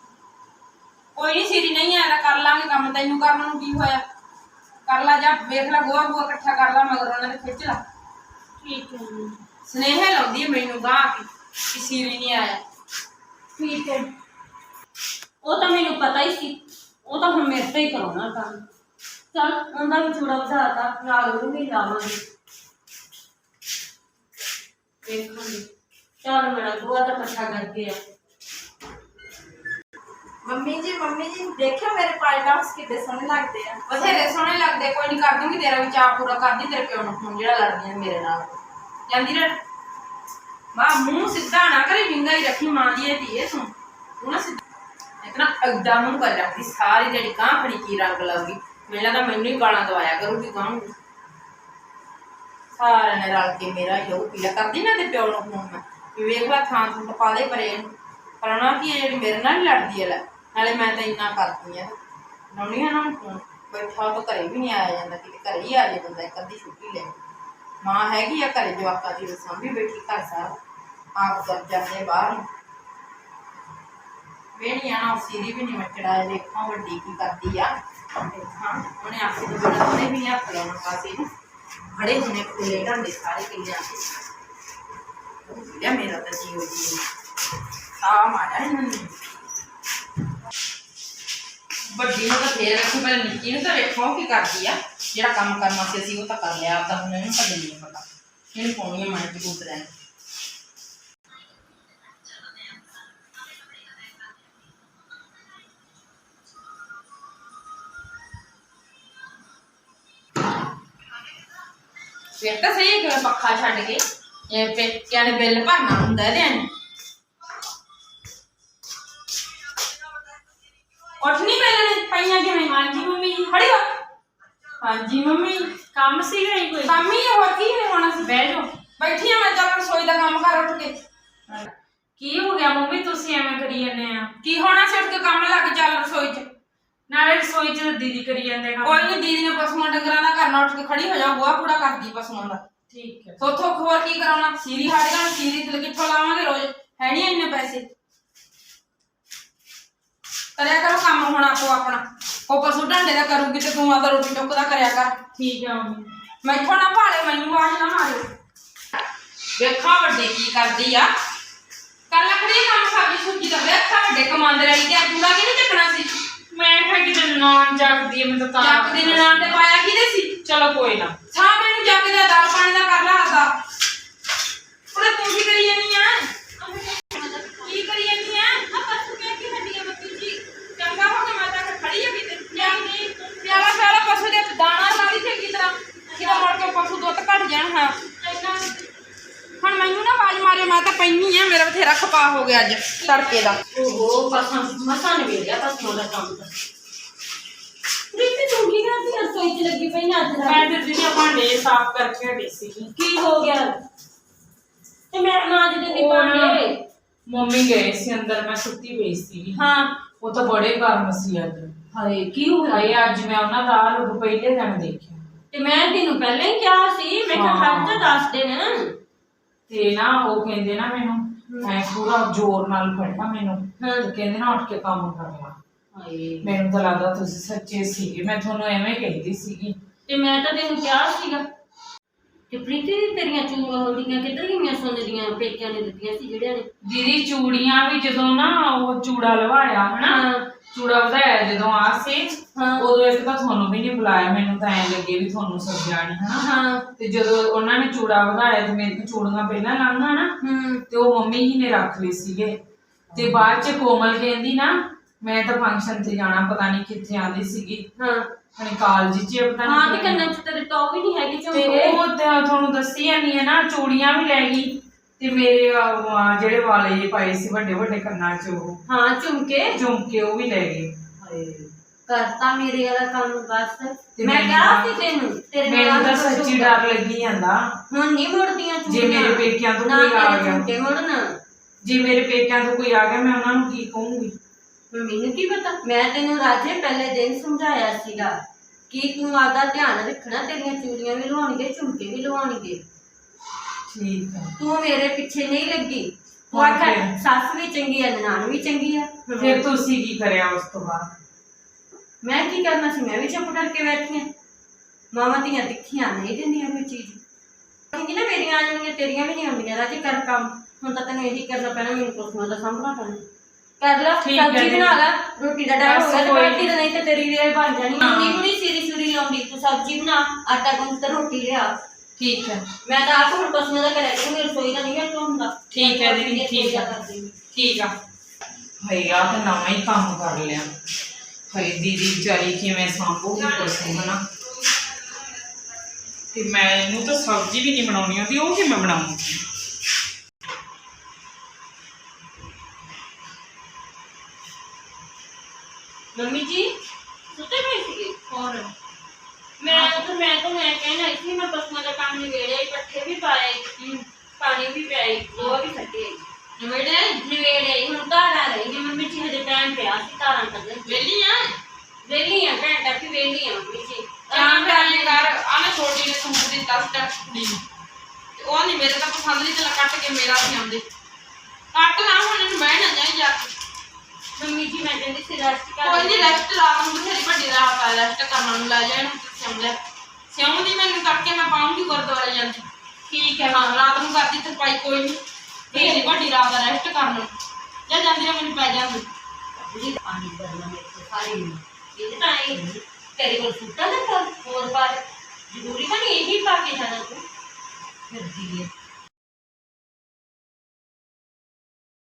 ਕੋਈ ਨਹੀਂ ਸਿਰੀ ਨਹੀਂ ਆਇਆ ਤਾਂ ਕਰ ਲਾਂਗੇ ਕੰਮ ਤੈਨੂੰ ਕਰਨ ਨੂੰ ਕੀ ਹੋਇਆ? ਕਰ ਲਾ ਜਾ ਵੇਖ ਲੈ ਗੋਆ ਗੋਆ ਇਕੱਠਾ ਕਰ ਲਾ ਮਗਰ ਉਹਨਾਂ ਦੇ ਖਿੱਚ ਲਾ। ਠੀਕ ਹੈ ਜੀ। ਸਨੇਹ ਲਾਉਂਦੀ ਹੈ ਮੈਨੂੰ ਗਾਹ ਕੇ ਕਿ ਸਿਰੀ ਨਹੀਂ ਆਇਆ। ਠੀਕ ਹੈ। ਉਹ ਤਾਂ ਮੈਨੂੰ ਪਤਾ ਹੀ ਸੀ ਉਹ ਤਾਂ ਹੁਣ ਮੇਰੇ ਤੇ ਹੀ ਕਰਾਉਣਾ ਕੰਮ। ਚਲ ਉਹਦਾ ਵੀ ਚੂੜਾ ਵਧਾਤਾ ਨਾਲ ਉਹਨੂੰ ਵੀ ਲਾਵਾਂਗੇ। ਵੇਖਾਂਗੇ ਚਲ ਮੇਰਾ ਗੋਆ ਤਾਂ ਇਕੱਠਾ ਕਰਕੇ ਆ। ਮੰਮੀ ਜੀ ਮੰਮੀ ਜੀ ਦੇਖਿਓ ਮੇਰੇ ਪਾਈਲਟਸ ਕਿੱਡੇ ਸੋਹਣੇ ਲੱਗਦੇ ਆ। ਬਥੇਰੇ ਸੋਹਣੇ ਲੱਗਦੇ ਕੋਈ ਨਹੀਂ ਕਰ ਦੂੰਗੀ ਤੇਰਾ ਵੀ ਚਾਅ ਪੂਰਾ ਕਰਦੀ ਤੇਰੇ ਪਿਓ ਨੂੰ ਹੁਣ ਜਿਹੜਾ ਲੜਦੀ ਹੈ ਮੇਰੇ ਨਾਲ। ਜਾਂਦੀ ਰਹਿ। ਮਾਂ ਮੂੰਹ ਸਿੱਧਾ ਨਾ ਕਰੀ ਵਿੰਗਾ ਹੀ ਰੱਖੀ ਮਾਂ ਦੀ ਇਹ ਧੀਏ ਤੂੰ। ਤੂੰ ਨਾ ਸਿੱਧਾ ਇਤਨਾ ਐਡਾ ਮੂੰਹ ਕਰ ਰੱਖਦੀ ਸਾਰੀ ਜਿਹੜੀ ਕਾਂ ਫੜੀ ਕੀ ਰੰਗ ਲਾਉਗੀ ਮੈਨੂੰ ਲੱਗਦਾ ਮੈਨੂੰ ਹੀ ਗਾਲਾਂ ਦਵਾਇਆ ਕਰੂਗੀ ਕਾਂ ਸਾਰਿਆਂ ਨੇ ਰਲ ਕੇ ਮੇਰਾ ਯੋ ਪੀਲਾ ਕਰਦੀ ਨਾ ਤੇ ਪਿਓ ਨੂੰ ਹੁਣ ਮੈਂ। ਵੀ ਵੇਖ ਲੈ ਥਾਂ ਥੂੰ ਪਾ ਦੇ ਪਰੇ। ਇਹਨੂੰ। ਕਰਨਾ ਕੀ ਹੈ ਜਿਹੜੀ ਮੇਰੇ ਨਾਲ ਹੀ ਲੜਦੀ ਹੈ ਲੈ, ਨਾਲੇ ਮੈਂ ਤਾਂ ਇੰਨਾ ਕਰਦੀ ਆ ਨੌਣੀ ਆ ਨਾ ਹੁਣ ਬੈਠਾ ਤਾਂ ਘਰੇ ਵੀ ਨਹੀਂ ਆਇਆ ਜਾਂਦਾ, ਕਿਤੇ ਘਰੇ ਹੀ ਆ ਜੇ ਬੰਦਾ, ਇੱਕ ਅੱਧੀ ਛੁੱਟੀ ਲੈ। ਮਾਂ ਹੈਗੀ ਆ ਘਰੇ, ਜਵਾਕਾਂ ਦੀ ਸਾਂਭੀ ਬੈਠੀ ਘਰ ਸਾਰਾ। ਆਪ ਕਰ ਜਾਂਦੇ ਬਾਹਰ ਨੂੰ। ਵੇਣੀ ਆ ਨਾ ਉਹ ਸੀਰੀ ਵੀ ਨਹੀਂ ਮਚੜਾ ਦੇਖਾਂ ਵੱਡੀ ਕੀ ਕਰਦੀ ਆ। ਦੇਖਾਂ, ਉਹਨੇ ਆਪੇ ਤੋਂ ਬੜਾ ਉਹਨੇ ਵੀ ਨਹੀਂ ਹੱਥ ਲਾਉਣਾ ਕਾਸੀ ਨੂੰ ਖੜੇ ਹੋਣੇ ਖੁੱਲੇ ਢਾਂਡੇ ਸਾਰੇ ਕਿੱਲਿਆਂ ਦੇ। ਯਾ ਮੇਰਾ ਤਾਂ ਜੀਵ ਜੀ ਆ ਮਾਰਿਆ ਵੱਡੀ ਨੂੰ ਤਾਂ ਫੇਰ ਰੱਖੋ ਪਰ ਨਿੱਕੀ ਨੂੰ ਤਾਂ ਵੇਖੋ ਕੀ ਕਰਦੀ ਆ ਜਿਹੜਾ ਕੰਮ ਕਰਨਾ ਸੀ ਅਸੀਂ ਉਹ ਤਾਂ ਕਰ ਲਿਆ ਆਪਦਾ ਹੁਣ ਇਹਨੂੰ ਤਾਂ ਨਹੀਂ ਪਤਾ ਇਹਨੂੰ ਪਾਉਣੀ ਆ ਮਨ ਚ ਬੂਤ ਰਹਿਣ ਫਿਰ ਤਾਂ ਸਹੀ ਹੈ ਕਿ ਪੱਖਾ ਛੱਡ ਕੇ ਇਹ ਪੇਕਿਆਂ ਨੇ ਬਿੱਲ ਭਰਨਾ ਹੁੰਦਾ ਇਹਦੇ ਨੂੰ ਉੱਠ ਨਹੀਂ ਪੈਣਾ ਪਈਆਂ ਕਿਵੇਂ? ਹਾਂਜੀ ਮੰਮੀ ਖੜੀ ਹੋ। ਹਾਂਜੀ ਮੰਮੀ ਕੰਮ ਸੀਗਾ ਹੀ ਕੋਈ? ਕੰਮ ਹੀ ਹੈ, ਹੋਰ ਕੀ ਹੈ ਹੋਣਾ ਸੀ? ਬਹਿ ਜਾਓ। ਬੈਠੀ ਆ ਮੈਂ ਤਾਂ ਰਸੋਈ ਦਾ ਕੰਮ ਕਰ ਉੱਠ ਕੇ। ਕੀ ਹੋ ਗਿਆ ਮੰਮੀ ਤੁਸੀਂ ਐਵੇਂ ਕਰੀ ਜਾਂਦੇ ਆ? ਕੀ ਹੋਣਾ ਸੀ ਉੱਠ ਕੇ ਕੰਮ ਲੱਗ ਚੱਲ ਰਸੋਈ 'ਚ? ਨਾਲੇ ਰਸੋਈ ਚ ਦੀਦੀ ਕਰੀ ਜਾਂਦੇ ਕੰਮ। ਕੋਈ ਨਹੀਂ ਦੀਦੀ ਨੇ ਪਸ਼ੂਆਂ ਡੰਗਰਾਂ ਦਾ ਕਰਨਾ ਉੱਠ ਕੇ ਖੜੀ ਹੋ ਜਾ ਗੋਹਾ ਕੂੜਾ ਕਰਦੀ ਪਸ਼ੂਆਂ ਦਾ। ਠੀਕ ਹੈ। ਸੋਥੋਂ ਹੋਰ ਕੀ ਕਰਾਉਣਾ? ਸੀਰੀ ਹਟ ਜਾਣ ਸੀਰੀ ਤੇ ਕਿੱਥੋਂ ਲਾਵਾਂਗੇ? ਰੋਜ਼ ਹੈ ਨਹੀਂ ਇੰਨੇ ਪੈਸੇ। ਕਰਿਆ ਕਰੋ ਕੰਮ ਹੁਣ ਆਪੋ ਆਪਣਾ। ਉਹ ਪਸ਼ੂ ਢਾਂਡੇ ਦਾ ਕਰੂਗੀ ਤੇ ਤੂੰ ਆਦਾ ਰੋਟੀ ਟੁੱਕ ਦਾ ਕਰਿਆ ਕਰ। ਠੀਕ ਹੈ ਮੰਮੀ। ਮੈਥੋਂ ਨਾ ਭਾਲੇ ਮੈਨੂੰ ਆਵਾਜ਼ ਨਾ ਮਾਰਿਓ। ਵੇਖਾਂ ਵੱਡੇ ਕੀ ਕਰਦੀ ਆ। ਕਰ ਲੱਕੜੀ ਕੰਮ ਸਬਜ਼ੀ ਸੁੱਕੀ ਦਾ ਵੇਖਾਂ ਵੱਡੇ ਕਮਾਂਦੇ ਰਹੀ ਤੇ ਚੂੜਾ ਕਿ ਨਹੀਂ ਚੱਕਣਾ ਸੀ? ਮੈਂ ਕਿਹਾ ਕਿਤੇ ਨਾਨ ਜਗਦੀ ਮੈਂ ਤਾਂ ਤਾਂ ਜੱਕ ਦੇ ਤੇ ਪਾਇਆ ਕਿਹਦੇ ਸੀ? ਚਲੋ ਕੋਈ ਨਾ। ਛਾਂ ਮੈਨੂੰ ਜੱਗ ਦਾ ਦਾਲ ਪਾਣੀ ਦਾ ਕਰ ਲਾ ਆਦਾ ਉਹਨੇ ਤੂੰ ਕੀ ਕਰੀ ਜਾਨੀ ਆ? ਕੀ ਕਰੀ ਜਾਨੀ ਆ? ਆ ਪਸ਼ੂ ਕਿਹ ਕੀ ਹੱਡੀਆਂ ਬੱਤੀ ਜੀ। ਚੰਗਾ ਹੋ ਗਿਆ ਮੈਂ ਤਾਂ ਖੜੀ ਆ ਕਿਤੇ ਪਿਆਲੀ ਪਿਆਲਾ ਪਿਆਲਾ ਪਸ਼ੂ ਦੇ ਦਾਣਾ ਲਾ ਦੀ ਚੰਗੀ ਤਰ੍ਹਾਂ। ਕਿਤੇ ਮੁੜ ਕੇ ਪਸ਼ੂ ਦੁੱਧ ਘਟ ਜਾਣ ਹਾਂ। ਹੁਣ ਮੈਨੂੰ ਨਾ ਆਵਾਜ਼ ਮਾਰੇ ਮੈਂ ਤਾਂ ਪੈਣੀ ਆ ਮੇਰਾ ਬਥੇਰਾ ਖਪਾ ਹੋ ਗਿਆ ਅੱਜ ਤੜਕੇ ਦਾ। ਓਹੋ ਪਸਾਂ ਮਸਾਂ ਨੇ ਵੇੜਿਆ ਪਸਾਂ ਦਾ ਕੰਮ ਤਾਂ। ਪ੍ਰੀਤੀ ਤੂੰ ਕੀ ਕਰਦੀ ਹੈ ਰਸੋਈ 'ਚ ਲੱਗੀ ਪਈ ਨਾ ਅੱਜ ਮੈਂ ਤੇ ਦੀਦੀ ਭਾਂਡੇ ਸਾਫ਼ ਕਰਕੇ ਹਟੀ ਸੀਗੀ। ਕੀ ਹੋ ਗਿਆ? ਤੇ ਮੈਂ ਮਾਂ ਜੀ ਦੀ ਉਹ ਨਾ- ਪਾਂਡੇ ਮੰਮੀ ਗਏ ਸੀ ਅੰਦਰ ਮੈਂ ਸੁੱਤੀ ਪਈ ਸੀਗੀ। ਹਾਂ। ਉਹ ਤਾਂ ਬੜੇ ਗਰਮ ਸੀ ਅੱਜ। ਹਾਏ ਕੀ ਹੋ ਹਾਏ ਅੱਜ ਮੈਂ ਉਹਨਾਂ ਦਾ ਆਹ ਰੂਪ ਪਹਿਲੇ ਦਿਨ ਦੇਖਿਆ। ਤੇ ਮੈਂ ਤੈਨੂੰ ਪਹਿਲਾਂ ਹੀ ਕਿਹਾ ਸੀ ਮੈਂ ਕਿਹਾ ਹਾਂ। ਖਰਚਾ ਦੱਸ ਦੇਣ ਤੇ ਨਾ ਉਹ ਕਹਿੰਦੇ ਨਾ ਮੈਨੂੰ ਐ ਪੂਰਾ ਜ਼ੋਰ ਨਾਲ ਫੜਨਾ ਮੈਨੂੰ। ਹਾਂ। ਤੇ ਕਹਿੰਦੇ ਨਾ ਉੱਠ ਕੇ ਕੰਮ ਕਰ ਲਾ ਹਾਏ ਮੈਨੂੰ ਤਾਂ ਲੱਗਦਾ ਤੁਸੀਂ ਸੱਚੇ ਸੀਗੇ। ਮੈਂ ਤੁਹਾਨੂੰ ਐਵੇਂ ਕਹਿੰਦੀ ਸੀਗੀ। ਤੇ ਮੈਂ ਤਾਂ ਤੈਨੂੰ ਕਿਹਾ ਸੀਗਾ ਤੇ ਪ੍ਰੀਤੀ ਤੇਰੀਆਂ ਚੂੜੀਆਂ ਹੁੰਦੀਆਂ ਕਿੱਧਰ ਗਈਆਂ ਸੋਨੇ ਦੀਆਂ? ਪੇਕਿਆਂ ਨੇ ਦਿੱਤੀਆਂ ਸੀ ਜਿਹੜਿਆਂ ਨੇ। ਦੀਦੀ ਚੂੜੀਆਂ ਵੀ ਜਦੋਂ ਨਾ ਉਹ ਚੂੜਾ ਲਵਾਇਆ ਹਨਾ? ਹਾਂ। ਚੂੜਾ ਵਧਾਇਆ ਜਦੋਂ ਆ ਸੀ ਹਾਂ। ਉਦੋਂ ਇੱਕ ਤਾਂ ਤੁਹਾਨੂੰ ਵੀ ਨਹੀਂ ਬੁਲਾਇਆ ਮੈਨੂੰ ਤਾਂ ਐਂ ਲੱਗੇ ਵੀ ਤੁਹਾਨੂੰ ਸੱਜਿਆ ਨਹੀਂ ਹਨਾ? ਹਾਂ। ਤੇ ਜਦੋਂ ਉਹਨਾਂ ਨੇ ਚੂੜਾ ਵਧਾਇਆ ਤੇ ਮੇਰੇ ਕੋਲ ਚੂੜੀਆਂ ਪਹਿਲਾਂ ਲੰਘਾ ਨਾ ਹੂੰ। ਤੇ ਉਹ ਮੰਮੀ ਹੀ ਨੇ ਰੱਖ ਲਏ ਸੀਗੇ। ਤੇ ਬਾਅਦ ਚ ਕੋਮਲ ਕਹਿੰਦੀ ਨਾ ਮੈਂ ਤਾਂ ਫੰਕਸ਼ਨ ਤੇ ਜਾਣਾ ਪਤਾ ਨਹੀਂ ਕਿੱਥੇ ਆਂਦੀ ਸੀਗੀ। ਹਾਂ। ਆਪਣੇ ਕਾਲਜ ਚ ਪਤਾ ਨਹੀਂ ਹਾਂ ਤੇ ਕੰਨਾਂ 'ਚ ਤੇਰੇ ਟੌਪ ਵੀ ਨਹੀਂ ਹੈਗੀ ਤੇ ਝੁਮਕੇ ਉਹ ਤਾਂ ਤੁਹਾਨੂੰ ਦੱਸੀ ਨਹੀਂ ਹੈ ਨਾ ਚੂੜੀਆਂ ਵੀ ਲੈ ਗਈ। ਤੇ ਮੇਰੇ ਜਿਹੜੇ ਵਾਲੇ ਜਿਹੇ ਪਾਏ ਸੀ ਵੱਡੇ ਵੱਡੇ ਕੰਨਾਂ 'ਚ ਉਹ। ਹਾਂ ਝੁਮਕੇ? ਝੁਮਕੇ ਉਹ ਵੀ ਲੈ ਗਏ। ਕਰਤਾ ਮੇਰੇ ਵਾਲਾ ਕੰਮ ਬਸ। ਤੇ ਮੈਂ ਮੈਨੂੰ ਕਿਹਾ ਸੀ ਤੈਨੂੰ ਤੇਰੇ ਮੈਨੂੰ ਨਾਲ ਤਾਂ ਕੁਛ ਸੱਚੀ। ਡਰ ਲੱਗੀ ਜਾਂਦਾ। ਹੁਣ ਨਹੀਂ ਮੁੜਦੀਆਂ ਜੇ ਮੇਰੇ ਪੇਕਿਆਂ ਤੋਂ ਕੋਈ ਆ ਗਿਆ। ਝੁਮਕੇ ਮੁੜਨਾ। ਜੇ ਮੇਰੇ ਪੇਕਿਆਂ ਤੋਂ ਕੋਈ ਆ ਗਿਆ ਮੈਂ ਉਹਨਾਂ ਨੂੰ ਕੀ ਕਹੂੰਗੀ? ਹੁਣ ਮੈਨੂੰ ਕੀ ਪਤਾ? ਮੈਂ ਤੈਨੂੰ ਰਾਜੇ ਪਹਿਲੇ ਦਿਨ ਸਮਝਾਇਆ ਸੀਗਾ ਕਿ ਤੂੰ ਆਦਾ ਧਿਆਨ ਰੱਖਣਾ ਤੇਰੀਆਂ ਚੂੜੀਆਂ ਵੀ ਲਵਾਉਣਗੇ ਝੁਮਕੇ ਵੀ ਲਵਾਉਣਗੇ। ਠੀਕ ਹੈ ਤੂੰ ਮੇਰੇ ਪਿੱਛੇ ਨਹੀਂ ਲੱਗੀ। ਤੂੰ ਹੋਰ ਆਖਿਆ? ਸੱਸ ਵੀ ਚੰਗੀ ਹੈ ਨਨਾਣ ਵੀ ਚੰਗੀ ਹੈ ਫਿਰ ਤੁਸੀਂ ਕੀ ਕਰਿਆ ਉਸ ਤੋਂ ਬਾਅਦ? ਮੈਂ ਕੀ ਕਰਨਾ ਸੀ? ਮੈਂ ਵੀ ਚੁੱਪ ਕਰਕੇ ਬੈਠੀ ਹਾਂ ਮਾਵਾਂ ਦੀਆਂ ਤਿੱਖੀਆਂ ਨਹੀਂ ਦਿੰਦੀਆਂ ਕੋਈ ਚੀਜ਼। ਕਹਿੰਦੀ ਨਾ ਮੇਰੀਆਂ ਆ ਜਾਣਗੀਆਂ ਤੇਰੀਆਂ ਵੀ ਨਹੀਂ ਆਉਂਦੀਆਂ। ਰਾਜੇ ਕਰ ਕੰਮ। ਹੁਣ ਤਾਂ ਤੈਨੂੰ ਇਹੀ ਕਰਨਾ ਪੈਣਾ ਮੈਨੂੰ ਪਸ਼ੂਆਂ ਦਾ ਸਾਂਭਣਾ ਪੈਣਾ। ਕਰ ਲੈ ਠੀਕ ਹੈ ਸਬਜ਼ੀ ਜੀ। ਬਣਾ ਲੈ ਰੋਟੀ ਦਾ ਟਾਈਮ ਹੋ ਗਿਆ ਤੇ ਬਸ ਕੋਈ ਬਾਕੀ ਤਾਂ ਨਹੀਂ ਤੇ ਤੇਰੀ ਵੇਲ ਬਣ ਜਾਣੀ। ਨੂੰ ਨਹੀਂ ਸੀਰੀ ਸੂਰੀ ਲਾਉਂਦੀ ਤੂੰ ਸਬਜ਼ੀ ਬਣਾ ਆਟਾ ਗੁੰਨ ਤੇ ਰੋਟੀ ਲਿਆ। ਠੀਕ ਹੈ। ਮੈਂ ਤਾਂ ਆਪ ਹੁਣ ਪਸ਼ੂਆਂ ਦਾ ਕਰਿਆ ਕਰੂੰ ਮੇਰੀ ਰਸੋਈ ਦਾ ਨਹੀਂ ਮੈਂ ਤੋਂ ਹੁੰਦਾ। ਠੀਕ ਹੈ ਦੀਦੀ, ਠੀਕ ਹੈ। ਹਾਂ। ਠੀਕ ਆ। ਹਈ ਆ ਤਾਂ ਨਵਾਂ ਹੀ ਕੰਮ ਕਰ ਲਿਆ। ਹਈ ਦੀਦੀ ਵਿਚਾਰੀ ਕਿਵੇਂ ਸੰਭੂਗੀ ਪਸ਼ੂ ਹਨਾ? ਤੇ ਮੈਂ ਇਹਨੂੰ ਤਾਂ ਸਬਜ਼ੀ ਵੀ ਨਹੀਂ ਬਣਾਉਣੀ ਆਉਂਦੀ ਉਹ ਕਿਵੇਂ ਬਣਾਉਂਗੀ ਮੰਮੀ ਜੀ ਸੁੱਤੇ ਪਏ ਸੀਗੇ? ਹੋਰ। ਮੈਂ ਤਾਂ ਮੈਂ ਤਾਂ ਮੈਂ ਕਹਿਣਾ ਸੀ ਮੈਂ ਪਸ਼ੂਆਂ ਦਾ ਕੰਮ ਨਿਬੇੜਿਆ ਹੀ ਪੱਠੇ ਵੀ ਪਾਏ ਪਾਣੀ ਵੀ ਪਿਆਈ ਉਹ ਵੀ ਸੱਟੇ ਨਿਬੇੜਿਆ? ਨਿਬੇੜਿਆ ਹੀ ਹੁਣ ਧਾਰਾਂ ਰਹੀ ਨੇ ਮੰਮੀ ਜੀ ਹਜੇ ਟਾਈਮ ਪਿਆ ਸੀ ਧਾਰਾਂ ਕੱਢਣ ਵੇਲੀ ਆ? ਵੇਲੀ ਆ ਘੰਟਾ ਕਿ ਵੇਲੀ ਆ ਮੰਮੀ ਜੀ। ਫਿਰ ਐਂ ਕਰ ਆ ਮੈਂ ਛੋਟੀ ਨੇ ਸੂਟ ਦਿੱਤਾ ਸੀ ਟੱਕ ਕੁੜੀ ਨੂੰ। ਤੇ ਉਹ ਨਹੀਂ ਮੇਰੇ ਤਾਂ ਪਸੰਦ ਨਹੀਂ ਤੇ ਕੱਟ ਕੇ ਮੇਰਾ ਸੀ ਆਉਂਦੇ। ਕੱਟ ਲਾ ਹੁਣ ਇਹਨੂੰ ਬਹਿ ਨਾ ਜਾਈ ਜਾ ਕੇ। ਮੰਮੀ ਜੀ ਮੈਂ ਕਹਿੰਦੀ ਸੀ ਰੈਸਟ ਕਰ ਕੋਈ ਨਹੀਂ ਰੈਸਟ ਲਾ ਲੂੰ ਬਥੇਰੀ ਵੱਡੀ ਰਾਤ ਆ ਰੈਸਟ ਕਰਨ ਨੂੰ ਲੈ ਜਾ ਇਹਨੂੰ ਤੁਸੀਂ ਆਉਂਦੇ ਸਿਉਂਦੀ ਮੈਨੂੰ ਕਰਕੇ ਮੈਂ ਪਾਉਂਗੀ ਗੁਰਦੁਆਰੇ ਜਾਂਦੀ। ਠੀਕ ਹੈ ਹਾਂ ਰਾਤ ਨੂੰ ਕਰਦੀ ਤੇ ਪਾਈ ਕੋਈ ਨਹੀਂ ਤੇਰੀ ਵੱਡੀ ਰਾਤ ਰੈਸਟ ਕਰ ਲਓ ਜਾਂ ਜਾਂਦੀ ਨੇ ਮੈਨੂੰ ਪੈ ਜਾਂਦੀ। ਜੀ ਪਾਣੀ ਬਦਲਣਾ ਮੇਰੇ ਸਾਰੀ ਨੂੰ। ਇਹ ਤਾਂ ਇਹ ਤੇਰੇ ਕੋਲ ਦਾ ਕੰਮ ਹੋਰ ਪਰ ਜ਼ਰੂਰੀ ਤਾਂ ਨਹੀਂ ਇਹੀ ਪਾ ਕੇ ਜਾਣਾ ਤੂੰ। ਫਿਰਦੀ ਹੈ?